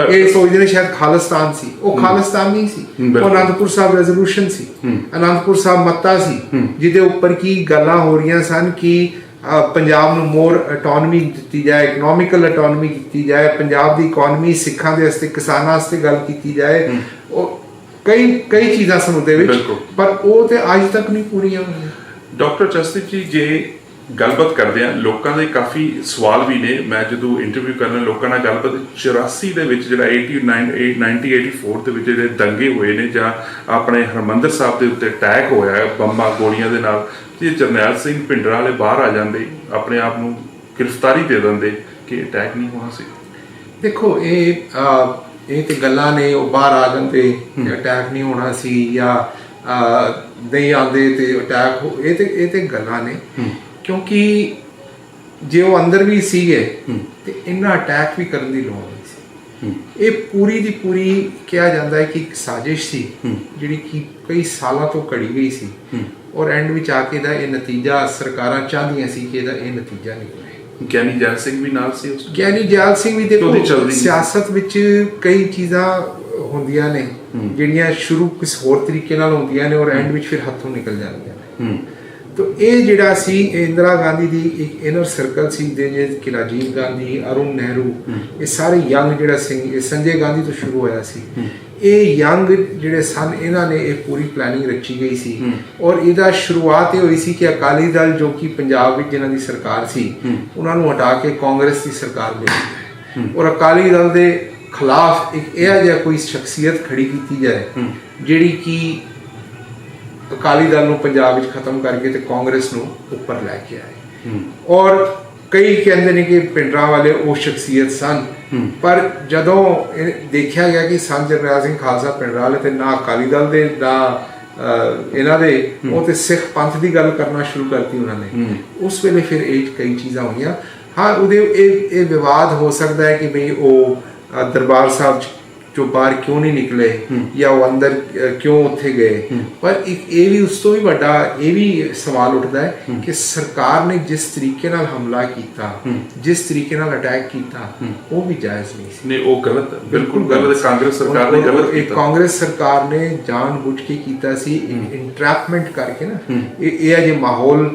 ਇਹ ਸੋਚਦੇ ਨੇ ਸ਼ਾਇਦ ਖਾਲਿਸਤਾਨ ਸੀ। ਉਹ ਖਾਲਿਸਤਾਨ ਨਹੀਂ ਸੀ। ਉਹ। ਅਨੰਦਪੁਰ ਸਾਹਿਬ ਰੈਜ਼ੋਲੂਸ਼ਨ ਸੀ। ਅਨੰਦਪੁਰ ਸਾਹਿਬ ਮੱਤਾ ਸੀ। ਜਿਹਦੇ ਉੱਪਰ ਕੀ ਗੱਲਾਂ ਹੋ ਰਹੀਆਂ ਸਨ ਕਿ ਪੰਜਾਬ ਨੂੰ ਮੋਰ ਆਟੋਨਮੀ ਦਿੱਤੀ ਜਾਏ ਇਕਨੋਮਿਕਲ ਆਟੋਨਮੀ ਦਿੱਤੀ ਜਾਏ ਪੰਜਾਬ ਦੀ ਇਕਨੋਮੀ ਸਿੱਖਾਂ ਦੇ ਵਾਸਤੇ ਕਿਸਾਨਾਂ ਵਾਸਤੇ ਗੱਲ ਕੀਤੀ ਜਾਏ। ਉਹ ਕਈ ਕਈ ਚੀਜ਼ਾਂ ਉਹਦੇ ਵਿੱਚ। ਪਰ ਉਹ ਤੇ ਅੱਜ ਤੱਕ ਨਹੀਂ ਪੂਰੀਆਂ ਹੋਈਆਂ। ਡਾਕਟਰ ਜਸਦੀਪ ਜੀ ਜੇ ਗੱਲਬਾਤ ਕਰਦੇ ਆ ਲੋਕਾਂ ਦੇ ਕਾਫੀ ਸਵਾਲ ਵੀ ਨੇ। ਮੈਂ ਜਦੋਂ ਇੰਟਰਵਿਊ ਕਰਨਾ ਲੋਕਾਂ ਨਾਲ ਗੱਲਬਾਤ 84 ਦੇ ਵਿੱਚ ਜਿਹੜਾ 89 1984 ਦੇ ਵਿੱਚ ਜਿਹੜੇ ਦੰਗੇ ਹੋਏ ਨੇ ਜਾਂ ਆਪਣੇ ਹਰਮੰਦਰ ਸਾਹਿਬ ਦੇ ਉੱਤੇ ਅਟੈਕ ਹੋਇਆ ਹੈ ਬੰਬਾਂ ਗੋਲੀਆਂ ਦੇ ਨਾਲ ਜੇ ਜਰਨੈਲ ਸਿੰਘ ਭਿੰਡਰਾਂ ਵਾਲੇ ਬਾਹਰ ਆ ਜਾਂਦੇ ਆਪਣੇ ਆਪ ਨੂੰ ਗ੍ਰਿਫਤਾਰੀ ਦੇ ਦਿੰਦੇ ਕਿ ਅਟੈਕ ਨਹੀਂ ਹੋਣਾ ਸੀ। ਦੇਖੋ ਇਹ ਇਹ ਤੇ ਗੱਲਾਂ ਨੇ ਉਹ ਬਾਹਰ ਆ ਜਾਂਦੇ ਅਟੈਕ ਨਹੀਂ ਹੋਣਾ ਸੀ ਜਾਂ ਨਹੀਂ ਆਉਂਦੇ ਤੇ ਅਟੈਕ ਇਹ ਤੇ ਇਹ ਤੇ ਗੱਲਾਂ ਨੇ। ਕਿਉਂਕਿ ਜੇ ਉਹ ਅੰਦਰ ਵੀ ਸੀਗੇ ਤੇ ਇੰਨਾ ਅਟੈਕ ਵੀ ਕਰਨ ਦੀ ਲੋੜ ਨਹੀਂ ਸੀ। ਇਹ ਪੂਰੀ ਦੀ ਪੂਰੀ ਕਿਹਾ ਜਾਂਦਾ ਹੈ ਕਿ ਇੱਕ ਸਾਜ਼ਿਸ਼ ਸੀ ਜਿਹੜੀ ਕਿ ਕਈ ਸਾਲਾਂ ਤੋਂ ਘੜੀ ਗਈ ਸੀ। ਔਰ ਐਂਡ ਵਿੱਚ ਆ ਕੇ ਦਾ ਇਹ ਨਤੀਜਾ ਸਰਕਾਰਾਂ ਚਾਹੁੰਦੀਆਂ ਸੀ ਕਿ ਇਹਦਾ ਇਹ ਨਤੀਜਾ ਨਿਕਲੇ। ਗਿਆਨੀ ਜੈਲ ਸਿੰਘ ਵੀ ਨਾਲ ਸੀ ਉਸ ਗਿਆਨੀ ਜਾਲ ਸਿੰਘ ਵੀ ਦੇਖੋ ਚੱਲਦੀ ਸੀ। ਸਿਆਸਤ ਵਿੱਚ ਕਈ ਚੀਜ਼ਾਂ ਹੁੰਦੀਆਂ ਨੇ ਜਿਹੜੀਆਂ ਸ਼ੁਰੂ ਕਿਸ ਹੋਰ ਤਰੀਕੇ ਨਾਲ ਹੁੰਦੀਆਂ ਨੇ ਔਰ ਐਂਡ ਵਿੱਚ ਫਿਰ ਹੱਥੋਂ ਨਿਕਲ ਜਾਂਦੀਆਂ ਨੇ। ਹੂੰ। ਤੋ ਇਹ ਜਿਹੜਾ ਸੀ ਇਹ ਇੰਦਰਾ ਗਾਂਧੀ ਦੀ ਇੱਕ ਇਨਰ ਸਰਕਲ ਸੀ ਦੇ ਜੇ ਕਿ ਰਾਜੀਵ ਗਾਂਧੀ ਅਰੁਣ ਨਹਿਰੂ ਇਹ ਸਾਰੇ ਯੰਗ ਜਿਹੜਾ ਸਿੰਘ ਇਹ ਸੰਜੇ ਗਾਂਧੀ ਤੋਂ ਸ਼ੁਰੂ ਹੋਇਆ ਸੀ। ਇਹ ਯੰਗ ਜਿਹੜੇ ਸਨ ਇਹਨਾਂ ਨੇ ਇਹ ਪੂਰੀ ਪਲੈਨਿੰਗ ਰਚੀ ਗਈ ਸੀ। ਔਰ ਇਹਦਾ ਸ਼ੁਰੂਆਤ ਇਹ ਹੋਈ ਸੀ ਕਿ ਅਕਾਲੀ ਦਲ ਜੋ ਕਿ ਪੰਜਾਬ ਵਿੱਚ ਜਿਨ੍ਹਾਂ ਦੀ ਸਰਕਾਰ ਸੀ ਉਹਨਾਂ ਨੂੰ ਹਟਾ ਕੇ ਕਾਂਗਰਸ ਦੀ ਸਰਕਾਰ ਬਣੀ। ਔਰ ਅਕਾਲੀ ਦਲ ਦੇ ਖਿਲਾਫ ਇੱਕ ਇਹ ਜਿਹਾ ਕੋਈ ਸ਼ਖਸੀਅਤ ਖੜੀ ਕੀਤੀ ਜਾਏ ਜਿਹੜੀ ਕਿ ਅਕਾਲੀ ਦਲ ਨੂੰ ਪੰਜਾਬ ਵਿੱਚ ਖਤਮ ਕਰਕੇ ਤੇ ਕਾਂਗਰਸ ਨੂੰ ਉੱਪਰ ਲੈ ਕੇ ਆਏ। ਔਰ ਕਈ ਕਹਿੰਦੇ ਨੇ ਕਿ ਪਿੰਡਰਾਂ ਵਾਲੇ ਉਹ ਸ਼ਖਸੀਅਤ ਸਨ। ਪਰ ਜਦੋਂ ਇਹ ਦੇਖਿਆ ਗਿਆ ਕਿ ਸੰਤ ਜਰਨੈਲ ਸਿੰਘ ਖਾਲਸਾ ਪਿੰਡਰਾਂ ਵਾਲੇ ਤੇ ਨਾ ਅਕਾਲੀ ਦਲ ਦੇ ਅਹ, ਇਹਨਾਂ ਦੇ ਉਹ ਤੇ ਸਿੱਖ ਪੰਥ ਦੀ ਗੱਲ ਕਰਨਾ ਸ਼ੁਰੂ ਕਰਤੀ ਉਹਨਾਂ ਨੇ। ਉਸ ਵੇਲੇ ਫਿਰ ਇਹ ਕਈ ਚੀਜ਼ਾਂ ਹੋਈਆਂ। ਹਾਂ ਉਹਦੇ ਇਹ ਇਹ ਵਿਵਾਦ ਹੋ ਸਕਦਾ ਹੈ ਕਿ ਭਈ ਉਹ ਦਰਬਾਰ ਸਾਹਿਬ 'ਚ ਜੋ ਬਾਹਰ ਕਿਉਂ ਨਹੀਂ ਨਿਕਲੇ ਜਾਂ ਉਹ ਅੰਦਰ ਕਿਉਂ ਉੱਥੇ ਗਏ? ਪਰ ਇੱਕ ਇਹ ਵੀ ਉਸ ਤੋਂ ਵੀ ਵੱਡਾ ਇਹ ਵੀ ਸਵਾਲ ਉੱਠਦਾ ਹੈ ਕਿ ਸਰਕਾਰ ਨੇ ਜਿਸ ਤਰੀਕੇ ਨਾਲ ਹਮਲਾ ਕੀਤਾ ਜਿਸ ਤਰੀਕੇ ਨਾਲ ਅਟੈਕ ਕੀਤਾ ਉਹ ਵੀ ਜਾਇਜ਼ ਨਹੀਂ ਸੀ। ਨੇ ਉਹ ਗਲਤ ਬਿਲਕੁਲ ਗਲਤ। ਹੈ। ਕਾਂਗਰਸ ਸਰਕਾਰ ਨੇ ਗਲਤ ਕੀਤਾ। ਕਾਂਗਰਸ ਸਰਕਾਰ ਨੇ ਜਾਣ ਬੁੱਝ ਕੇ ਕੀਤਾ ਸੀ ਇੰਟਰੈਪਮੈਂਟ ਕਰਕੇ ਨਾ। ਇਹ ਇਹ ਅਜੇ ਮਾਹੌਲ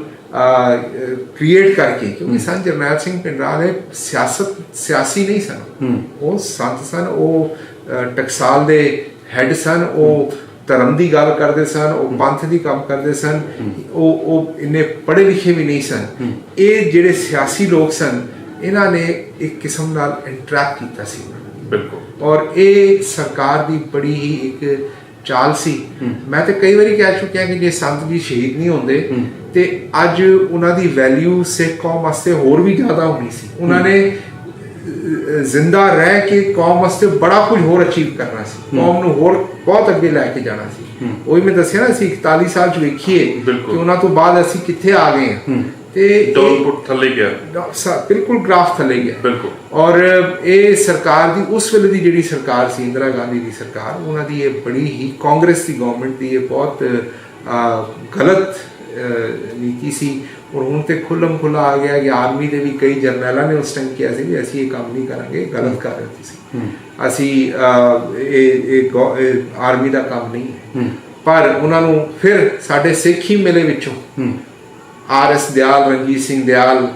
ਕ੍ਰੀਏਟ ਕਰਕੇ ਕਿਉਂਕਿ ਸੰਤ ਜਰਨੈਲ ਸਿੰਘ ਪਿੰਡਰਾ ਨੇ ਸਿਆਸਤ ਸਿਆਸੀ ਨਹੀਂ ਸਨ। ਉਹ ਸੰਤ ਸਨ ਉਹ ਟਕਸਾਲ ਦੇ ਹੈੱਡ ਸਨ ਉਹ ਧਰਮ ਦੀ ਗੱਲ ਕਰਦੇ ਸਨ ਉਹ ਪੰਥ ਦੀ ਕੰਮ ਕਰਦੇ ਸਨ ਉਹ ਉਹ ਇੰਨੇ ਪੜ੍ਹੇ ਲਿਖੇ ਵੀ ਨਹੀਂ ਸਨ। ਇਹ ਜਿਹੜੇ ਸਿਆਸੀ ਲੋਕ ਸਨ ਇਹਨਾਂ ਨੇ ਇੱਕ ਕਿਸਮ ਨਾਲ ਇੰਟਰੈਕਟ ਕੀਤਾ ਸੀ। ਬਿਲਕੁਲ। ਔਰ ਇਹ ਸਰਕਾਰ ਦੀ ਬੜੀ ਹੀ ਇੱਕ ਚਾਲ ਸੀ। ਮੈਂ ਤੇ ਕਈ ਵਾਰੀ ਕਹਿ ਚੁੱਕਿਆ ਕਿ ਜੇ ਸੰਤ ਜੀ ਸ਼ਹੀਦ ਨਹੀਂ ਹੁੰਦੇ ਤੇ ਅੱਜ ਉਹਨਾਂ ਦੀ ਵੈਲਿਊ ਸਿੱਖ ਕੌਮ ਵਾਸਤੇ ਹੋਰ ਵੀ ਜ਼ਿਆਦਾ ਹੋਣੀ ਸੀ। ਉਹਨਾਂ ਨੇ ਜ਼ਿੰਦਾ ਰਹਿ ਕੇ ਕੌਮ ਵਾਸਤੇ ਬੜਾ ਕੁਝ ਹੋਰ ਅਚੀਵ ਕਰਨਾ ਸੀ। ਕੌਮ ਨੂੰ ਹੋਰ ਬਹੁਤ ਅੱਗੇ ਲੈ ਕੇ ਜਾਣਾ ਸੀ। ਉਹੀ ਮੈਂ ਦੱਸਿਆ ਨਾ ਅਸੀਂ 41 ਸਾਲ ਚ ਵੇਖੀਏ। ਕਿ ਉਹਨਾਂ ਤੋਂ ਬਾਅਦ ਅਸੀਂ ਕਿੱਥੇ ਆ ਗਏ ਹਾਂ। ਤੇ ਡਾਊਨਪੁੱਟ ਥੱਲੇ ਗਿਆ। ਬਿਲਕੁਲ ਗ੍ਰਾਫ ਥੱਲੇ ਗਿਆ। ਬਿਲਕੁਲ। ਔਰ ਇਹ ਸਰਕਾਰ ਦੀ ਉਸ ਵੇਲੇ ਦੀ ਜਿਹੜੀ ਸਰਕਾਰ ਸੀ ਇੰਦਰਾ ਗਾਂਧੀ ਦੀ ਸਰਕਾਰ ਉਹਨਾਂ ਦੀ ਇਹ ਬੜੀ ਹੀ ਕਾਂਗਰਸ ਦੀ ਗਵਰਨਮੈਂਟ ਦੀ ਇਹ ਬਹੁਤ ਗਲਤ ਨੀਤੀ ਸੀ। ਔਰ ਹੁਣ ਤੇ ਖੁੱਲਮ ਖੁੱਲਾ ਆ ਗਿਆ ਕਿ ਆਰਮੀ ਦੇ ਵੀ ਕਈ ਜਰਨੈਲਾਂ ਨੇ ਉਸ ਟਾਈਮ ਕਿਹਾ ਸੀ ਵੀ ਅਸੀਂ ਇਹ ਕੰਮ ਨਹੀਂ ਕਰਾਂਗੇ ਗਲਤ ਕਰ ਰਹੇ ਤੁਸੀਂ ਅਸੀਂ ਇਹ ਇਹ ਆਰਮੀ ਦਾ ਕੰਮ ਨਹੀਂ ਹੈ। ਪਰ ਉਹਨਾਂ ਨੂੰ ਫਿਰ ਸਾਡੇ ਸਿੱਖੀ ਮੇਲੇ ਵਿੱਚੋਂ। ਆਰ ਐਸ ਦਿਆਲ ਰਣਜੀਤ ਸਿੰਘ ਦਿਆਲ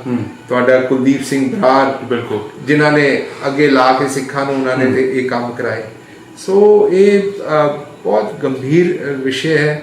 ਤੁਹਾਡਾ ਕੁਲਦੀਪ ਸਿੰਘ ਬਰਾੜ ਬਿਲਕੁਲ। ਜਿਨ੍ਹਾਂ ਨੇ ਅੱਗੇ ਲਾ ਕੇ ਸਿੱਖਾਂ ਨੂੰ ਉਹਨਾਂ ਨੇ ਇਹ ਕੰਮ ਕਰਾਏ। ਸੋ ਇਹ ਬਹੁਤ ਗੰਭੀਰ ਵਿਸ਼ੇ ਹੈ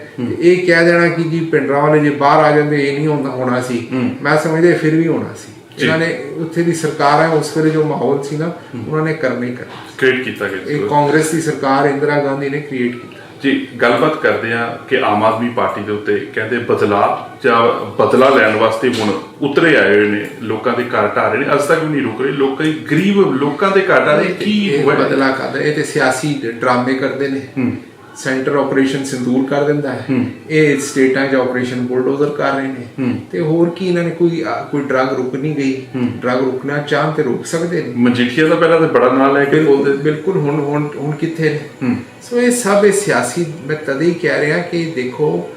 ਇਹ ਕਹਿ ਦੇਣਾ ਕਿ ਜੀ ਪਿੰਡਰਾਂ ਵਾਲੇ ਜੇ ਬਾਹਰ ਆ ਜਾਂਦੇ ਇਹ ਨਹੀਂ ਹੁੰਦਾ ਹੋਣਾ ਸੀ। ਮੈਂ ਸਮਝਦਾ ਫਿਰ ਵੀ ਹੋਣਾ ਸੀ। ਇਹਨਾਂ ਨੇ ਉੱਥੇ ਦੀ ਸਰਕਾਰ ਹੈ ਉਸ ਵੇਲੇ ਜੋ ਮਾਹੌਲ ਸੀ ਨਾ ਉਹਨਾਂ ਨੇ ਕਰਨਾ ਹੀ ਕਰਨਾ। ਕ੍ਰੀਏਟ ਕੀਤਾ ਗਿਆ ਇਹ। ਕਾਂਗਰਸ ਦੀ ਸਰਕਾਰ ਇੰਦਰਾ ਗਾਂਧੀ ਨੇ ਕ੍ਰੀਏਟ ਕੀਤਾ। ਜੀ ਗੱਲਬਾਤ ਕਰਦੇ ਆ ਕਿ ਆਮ ਆਦਮੀ ਪਾਰਟੀ ਦੇ ਉੱਤੇ ਕਹਿੰਦੇ ਬਦਲਾਅ ਜਾਂ ਬਦਲਾ ਲੈਣ ਵਾਸਤੇ ਹੁਣ ਉਤਰੇ ਆਏ ਹੋਏ ਨੇ ਲੋਕਾਂ ਦੇ ਘਰ ਢਾਹ ਰਹੇ ਨੇ ਅੱਜ ਤੱਕ ਵੀ ਨਹੀਂ ਰੁਕ ਰਹੇ। ਲੋਕਾਂ ਹੀ ਗਰੀਬ ਲੋਕਾਂ ਦੇ ਘਰ ਰਹੇ ਕੀ? ਬਦਲਾ ਕਰਦਾ ਇਹ ਤੇ ਸਿਆਸੀ ਡਰਾਮੇ ਕਰਦੇ ਨੇ। ਸੈਂਟਰ ਆਪਰੇਸ਼ਨ ਸਿੰਦੂਰ ਕਰ ਦਿੰਦਾ ਹੈ। ਇਹ ਸਟੇਟਾਂ 'ਚ ਆਪਰੇਸ਼ਨ ਬੁਲਡੋਜ਼ਰ ਕਰ ਰਹੇ ਨੇ। ਤੇ ਹੋਰ ਕੀ ਇਹਨਾਂ ਨੇ ਕੋਈ ਕੋਈ ਡਰਗ ਰੁਕ ਨਹੀਂ ਗਈ। ਡਰਗ ਰੁਕਣਾ ਚਾਹਣ ਤੇ ਰੁਕ ਸਕਦੇ ਨੇ। ਮਜੀਠੀਆ ਦਾ ਪਹਿਲਾਂ ਤੇ ਬੜਾ ਨਾਂ ਲੈ ਕੇ ਬੋਲਦੇ ਬਿਲਕੁਲ ਹੁਣ ਹੁਣ ਹੁਣ ਕਿੱਥੇ ਨੇ? ਸੋ ਇਹ ਸਭ ਇਹ ਸਿਆਸੀ ਮੈਂ ਤਦੇ ਹੀ ਕਹਿ ਰਿਹਾ ਕਿ ਦੇਖੋ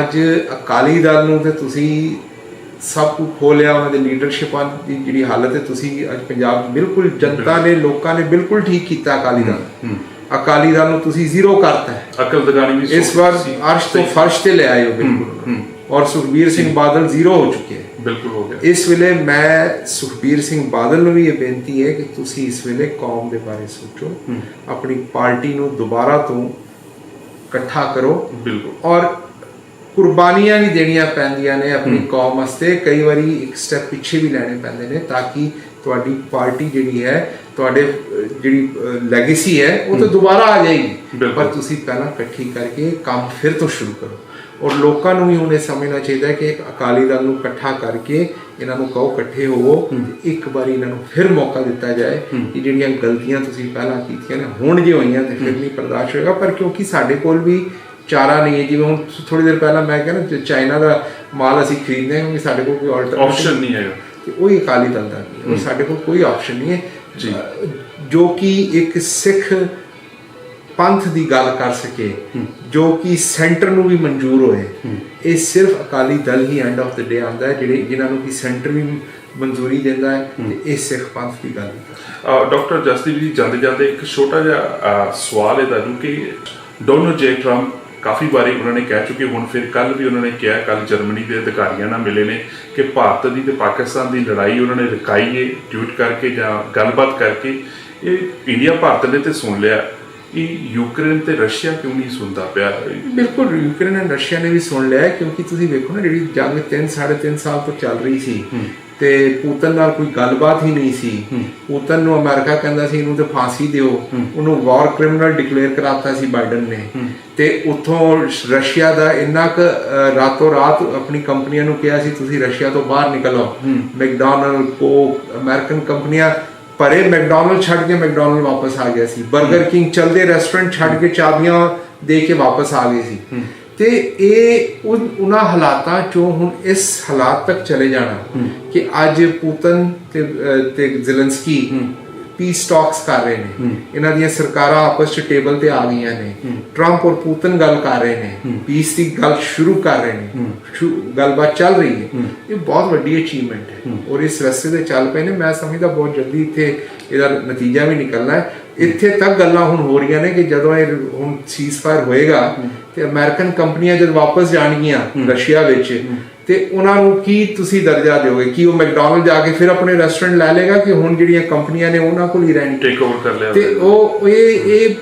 ਅੱਜ ਅਕਾਲੀ ਦਲ ਨੂੰ ਤੇ ਤੁਸੀਂ ਸਭ ਕੁਝ ਖੋਲਿਆ ਉਹਨਾਂ ਦੇ ਲੀਡਰਸ਼ਿਪਾਂ ਦੀ ਜਿਹੜੀ ਹਾਲਤ ਹੈ ਤੁਸੀਂ ਅੱਜ ਪੰਜਾਬ ਬਿਲਕੁਲ ਜਨਤਾ ਨੇ ਲੋਕਾਂ ਨੇ ਬਿਲਕੁਲ ਠੀਕ ਕੀਤਾ ਅਕਾਲੀ ਦਲ। ਅਕਾਲੀ ਦਲ ਨੂੰ ਤੁਸੀਂ ਜ਼ੀਰੋ ਕਰਤਾ ਹੈ। ਅਕਲ ਦਗਾਣੀ ਵੀ ਇਸ ਵਾਰ। ਅਰਸ਼ ਤੋਂ ਫਰਸ਼ ਤੇ ਲੈ ਆਇਓ ਬਿਲਕੁਲ। ਔਰ ਸੁਖਬੀਰ ਸਿੰਘ ਬਾਦਲ ਜ਼ੀਰੋ ਹੋ ਚੁੱਕੇ ਹੈ। ਬਿਲਕੁਲ ਹੋ ਗਿਆ। ਇਸ ਵੇਲੇ ਮੈਂ ਸੁਖਬੀਰ ਸਿੰਘ ਬਾਦਲ ਨੂੰ ਵੀ ਇਹ ਬੇਨਤੀ ਹੈ ਕਿ ਤੁਸੀਂ ਇਸ ਵੇਲੇ ਕੌਮ ਦੇ ਬਾਰੇ ਸੋਚੋ। ਆਪਣੀ ਪਾਰਟੀ ਨੂੰ ਦੁਬਾਰਾ ਤੋਂ ਇਕੱਠਾ ਕਰੋ। ਬਿਲਕੁਲ। ਔਰ ਕੁਰਬਾਨੀਆਂ ਵੀ ਦੇਣੀਆਂ ਪੈਂਦੀਆਂ ਨੇ ਆਪਣੀ ਕੌਮ ਵਾਸਤੇ। ਕਈ ਵਾਰੀ ਇੱਕ ਸਟੈਪ ਪਿੱਛੇ ਵੀ ਲੈਣੇ ਪੈਂਦੇ ਨੇ ਤਾਂ ਕਿ ਤੁਹਾਡੀ ਪਾਰਟੀ ਜਿਹੜੀ ਹੈ ਤੁਹਾਡੇ ਜਿਹੜੀ ਲੈਗੇਸੀ ਹੈ ਉਹ ਤਾਂ ਦੁਬਾਰਾ ਆ ਜਾਏਗੀ। ਪਰ ਤੁਸੀਂ ਪਹਿਲਾਂ ਇਕੱਠੀ ਕਰਕੇ ਕੰਮ ਫਿਰ ਤੋਂ ਸ਼ੁਰੂ ਕਰੋ। ਔਰ ਲੋਕਾਂ ਨੂੰ ਵੀ ਹੁਣ ਇਹ ਸਮਝਣਾ ਚਾਹੀਦਾ ਹੈ ਕਿ ਇੱਕ ਅਕਾਲੀ ਦਲ ਨੂੰ ਇਕੱਠਾ ਕਰਕੇ ਇਹਨਾਂ ਨੂੰ ਕਹੋ ਇਕੱਠੇ ਹੋਵੋ ਇੱਕ ਵਾਰੀ ਇਹਨਾਂ ਨੂੰ ਫਿਰ ਮੌਕਾ ਦਿੱਤਾ ਜਾਏ ਕਿ ਜਿਹੜੀਆਂ ਗਲਤੀਆਂ ਤੁਸੀਂ ਪਹਿਲਾਂ ਕੀਤੀਆਂ ਨੇ ਹੁਣ ਜੇ ਹੋਈਆਂ ਤੇ ਫਿਰ ਨਹੀਂ ਬਰਦਾਸ਼ਤ ਹੋਏਗਾ। ਪਰ ਕਿਉਂਕਿ ਸਾਡੇ ਕੋਲ ਵੀ ਚਾਰਾ ਨਹੀਂ ਹੈ ਜਿਵੇਂ ਹੁਣ ਥੋੜੀ ਦੇਰ ਪਹਿਲਾਂ ਮੈਂ ਕਿਹਾ ਨਾ ਚਾਈਨਾ ਦਾ ਮਾਲ ਅਸੀਂ ਖਰੀਦਦੇ ਹਾਂ ਕਿਉਂਕਿ ਸਾਡੇ ਕੋਲ ਕੋਈ ਆਲਟਰਨੇਟਿਵ ਆਪਸ਼ਨ ਨਹੀਂ ਹੈਗਾ। ਤੇ ਉਹ ਹੀ ਅਕਾਲੀ ਦਲ ਦਾ ਨਹੀਂ ਹੈ। ਸਾਡੇ ਕੋਲ ਕੋਈ ਆਪਸ਼ਨ ਨਹੀਂ ਹੈ। ਜੀ। ਜੋ ਕਿ ਇੱਕ ਸਿੱਖ ਪੰਥ ਦੀ ਗੱਲ ਕਰ ਸਕੇ ਜੋ ਕਿ ਸੈਂਟਰ ਨੂੰ ਵੀ ਮਨਜ਼ੂਰ ਹੋਏ ਇਹ ਸਿਰਫ ਅਕਾਲੀ ਦਲ ਹੀ ਐਂਡ ਆਫ ਦ ਡੇ ਆਉਂਦਾ ਹੈ ਜਿਹੜੇ ਜਿਨ੍ਹਾਂ ਨੂੰ ਕਿ ਸੈਂਟਰ ਵੀ ਮਨਜ਼ੂਰੀ ਦਿੰਦਾ ਹੈ ਤੇ ਇਹ ਸਿੱਖ ਪੰਥ ਦੀ ਗੱਲ ਹੀ ਡਾਕਟਰ ਜਸਦੀਪ ਜੀ ਜਾਂਦੇ ਜਾਂਦੇ ਇੱਕ ਛੋਟਾ ਜਿਹਾ ਸਵਾਲ ਹੈ ਤੁਹਾਨੂੰ ਕਿ ਡੋਨਲਡ ਜੇ ਟਰੰਪ ਕਾਫੀ ਵਾਰੀ ਉਹਨਾਂ ਨੇ ਕਹਿ ਚੁੱਕੇ, ਹੁਣ ਫਿਰ ਕੱਲ ਵੀ ਉਹਨਾਂ ਨੇ ਕਿਹਾ ਕੱਲ ਜਰਮਨੀ ਦੇ ਅਧਿਕਾਰੀਆਂ ਨਾਲ ਮਿਲੇ ਨੇ ਕਿ ਭਾਰਤ ਦੀ ਤੇ ਪਾਕਿਸਤਾਨ ਦੀ ਲੜਾਈ ਉਹਨਾਂ ਨੇ ਰਕਾਈ ਹੈ ਟਵੀਟ ਕਰਕੇ ਜਾਂ ਗੱਲਬਾਤ ਕਰਕੇ, ਇਹ ਇੰਡੀਆ, ਭਾਰਤ ਨੇ ਤੇ ਸੁਣ ਲਿਆ। ਇਹ ਯੂਕਰੇਨ ਤੇ ਰਸ਼ੀਆ ਕਿਉਂ ਨਹੀਂ ਸੁਣਦਾ ਪਿਆ ਬਿਲਕੁਲ ਯੂਕਰੇਨ ਅਤੇ ਰਸ਼ੀਆ ਨੇ ਵੀ ਸੁਣ ਲਿਆ ਕਿਉਂਕਿ ਤੁਸੀਂ ਵੇਖੋ ਨਾ ਜਿਹੜੀ ਜੰਗ 3 3.5 ਸਾਲ ਤੋਂ ਚੱਲ ਰਹੀ ਸੀ ਤੇ ਪੂਤਨ ਨਾਲ ਕੋਈ ਗੱਲਬਾਤ ਹੀ ਨਹੀਂ ਸੀ ਪੂਤਨ ਨੂੰ ਅਮਰੀਕਾ ਕਹਿੰਦਾ ਸੀ ਇਹਨੂੰ ਤੇ ਫਾਂਸੀ ਦਿਓ ਉਹਨੂੰ ਵਾਰ ਕ੍ਰਿਮੀਨਲ ਡਿਕਲੇਅਰ ਕਰਾਤਾ ਸੀ ਬਾਈਡਨ ਨੇ ਤੇ ਉੱਥੋਂ ਰਸ਼ੀਆ ਦਾ ਇੰਨਾ ਕੁ ਰਾਤੋਂ ਰਾਤ ਆਪਣੀ ਕੰਪਨੀਆਂ ਨੂੰ ਕਿਹਾ ਸੀ ਤੁਸੀਂ ਰਸ਼ੀਆ ਤੋਂ ਬਾਹਰ ਨਿਕਲੋ ਮੈਕਡੋਨਲਡ ਕੋਕ ਅਮਰੀਕਨ ਕੰਪਨੀਆਂ ਪਰੇ ਮੈਕਡੋਨਲਡ ਛੱਡ ਕੇ ਮੈਕਡੋਨਲਡ ਵਾਪਸ ਆ ਗਿਆ ਸੀ। 버ਗਰ ਕਿੰਗ ਚਲਦੇ ਰੈਸਟੋਰੈਂਟ ਛੱਡ ਕੇ ਚਾਬੀਆਂ ਦੇ ਕੇ ਵਾਪਸ ਆ ਗਏ ਸੀ। ਤੇ ਇਹ ਉਹਨਾਂ ਹਾਲਾਤਾਂ ਚੋਂ ਹੁਣ ਇਸ ਹਾਲਾਤ ਤੱਕ ਚਲੇ ਜਾਣਾ ਕਿ ਅੱਜ ਪੂਤਨ ਤੇ ਤੇ ਜ਼ੈਲੈਂਸਕੀ ਪੀਸ ਟਾਕਸ ਕਰ ਰਹੇ ਨੇ। ਇਹਨਾਂ ਦੀਆਂ ਸਰਕਾਰਾਂ ਆਪਸ ਚ ਟੇਬਲ ਤੇ ਆ ਗਈਆਂ ਨੇ। ਟਰੰਪ ਔਰ ਪੂਤਨ ਗੱਲ ਕਰ ਰਹੇ ਨੇ। ਪੀਸ ਦੀ ਗੱਲ ਸ਼ੁਰੂ ਕਰ ਰਹੇ ਨੇ। ਗੱਲਬਾਤ ਚੱਲ ਰਹੀ ਹੈ। ਇਹ ਬਹੁਤ ਵੱਡੀ ਅਚੀਵਮੈਂਟ ਹੈ। ਔਰ ਇਸ ਰਸਤੇ ਤੇ ਚੱਲ ਪਏ ਨੇ। ਮੈਂ ਸਮਝਦਾ ਬਹੁਤ ਜਲਦੀ ਇੱਥੇ ਇਹਦਾ ਨਤੀਜਾ ਵੀ ਨਿਕਲਣਾ ਹੈ। ਇੱਥੇ ਤੱਕ ਗੱਲਾਂ ਹੁਣ ਹੋ ਰਹੀਆਂ ਨੇ ਕਿ ਜਦੋਂ ਇਹ ਹੁਣ ਸੀਜ਼ਫਾਇਰ ਹੋਏਗਾ ਤੇ ਅਮਰੀਕਨ ਕੰਪਨੀਆਂ ਜਦ ਵਾਪਸ ਜਾਣਗੀਆਂ ਰਸ਼ੀਆ ਵਿੱਚ ਤੇ ਉਹਨਾਂ ਨੂੰ ਕੀ ਤੁਸੀਂ ਦਰਜਾ ਦਿਓਗੇ? ਕੀ ਉਹ ਮੈਕਡੋਨਲਡ ਜਾ ਕੇ ਫਿਰ ਆਪਣੇ ਰੈਸਟੋਰੈਂਟ ਲੈ ਲੇਗਾ ਕਿ ਹੁਣ ਜਿਹੜੀਆਂ ਕੰਪਨੀਆਂ ਨੇ ਉਹਨਾਂ ਕੋਲ ਹੀ ਰਹਿਣੀ? ਟੇਕ ਓਵਰ ਕਰ ਲਿਆ ਤੇ ਉਹ ਇਹ ਇਹ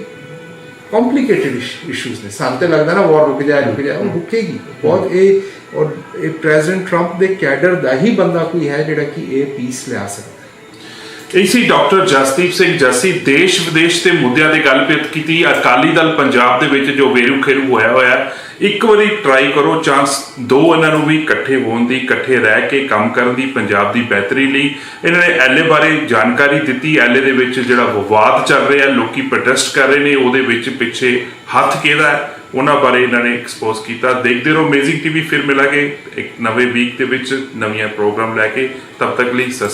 ਕੰਪਲਿਕੇਟਡ ਇਸ਼ੂਜ਼ ਨੇ। ਸਾਨੂੰ ਤੇ ਲੱਗਦਾ ਨਾ ਵਾਰ ਰੁਕ ਜਾਏ ਰੁਕ ਜਾਏ। ਉਹ ਰੁਕੇਗੀ। ਬਹੁਤ ਇਹ ਔਰ ਇਹ ਪ੍ਰੈਜ਼ੀਡੈਂਟ ਟਰੰਪ ਦੇ ਕੈਡਰ ਦਾ ਹੀ ਬੰਦਾ ਕੋਈ ਹੈ ਜਿਹੜਾ ਕਿ ਇਹ ਪੀਸ ਲਿਆ ਸਕਦਾ। ਇਹ ਸੀ ਡਾਕਟਰ ਜਸਦੀਪ ਸਿੰਘ ਜੱਸੀ ਦੇਸ਼ ਵਿਦੇਸ਼ ਦੇ ਮੁੱਦਿਆਂ ਤੇ ਗੱਲਬਾਤ ਕੀਤੀ। ਅਕਾਲੀ ਦਲ ਪੰਜਾਬ ਦੇ ਵਿੱਚ ਜੋ ਵੇਰੂ ਖੇਰੂ ਹੋਇਆ ਹੋਇਆ। ਇੱਕ ਵਾਰੀ ਟਰਾਈ ਕਰੋ ਚਾਂਸ ਦੋ ਇਹਨਾਂ ਨੂੰ ਵੀ ਇਕੱਠੇ ਹੋਣ ਦੀ, ਇਕੱਠੇ ਰਹਿ ਕੇ ਕੰਮ ਕਰਨ ਦੀ, ਪੰਜਾਬ ਦੀ ਬਿਹਤਰੀ ਲਈ। ਇਹਨਾਂ ਨੇ ਐਲਏ ਬਾਰੇ ਜਾਣਕਾਰੀ ਦਿੱਤੀ। ਐਲਏ ਦੇ ਵਿੱਚ ਜਿਹੜਾ ਵਿਵਾਦ ਚੱਲ ਰਿਹਾ, ਲੋਕੀ ਪ੍ਰੋਟੈਸਟ ਕਰ ਰਹੇ ਨੇ, ਉਹਦੇ ਵਿੱਚ ਪਿੱਛੇ ਹੱਥ ਕਿਹਦਾ ਹੈ, ਉਹਨਾਂ ਬਾਰੇ ਇਹਨਾਂ ਨੇ ਐਕਸਪੋਜ਼ ਕੀਤਾ। ਦੇਖਦੇ ਰਹੋ ਅਮੇਜ਼ਿੰਗ ਟੀਵੀ ਫਿਰ ਮਿਲਾਂਗੇ ਇੱਕ ਨਵੇਂ ਵੀਕ ਦੇ ਵਿੱਚ ਨਵੀਆਂ ਪ੍ਰੋਗਰਾਮ ਲੈ ਕੇ। ਤਬ ਤੱਕ ਲਈ ਸਤਿ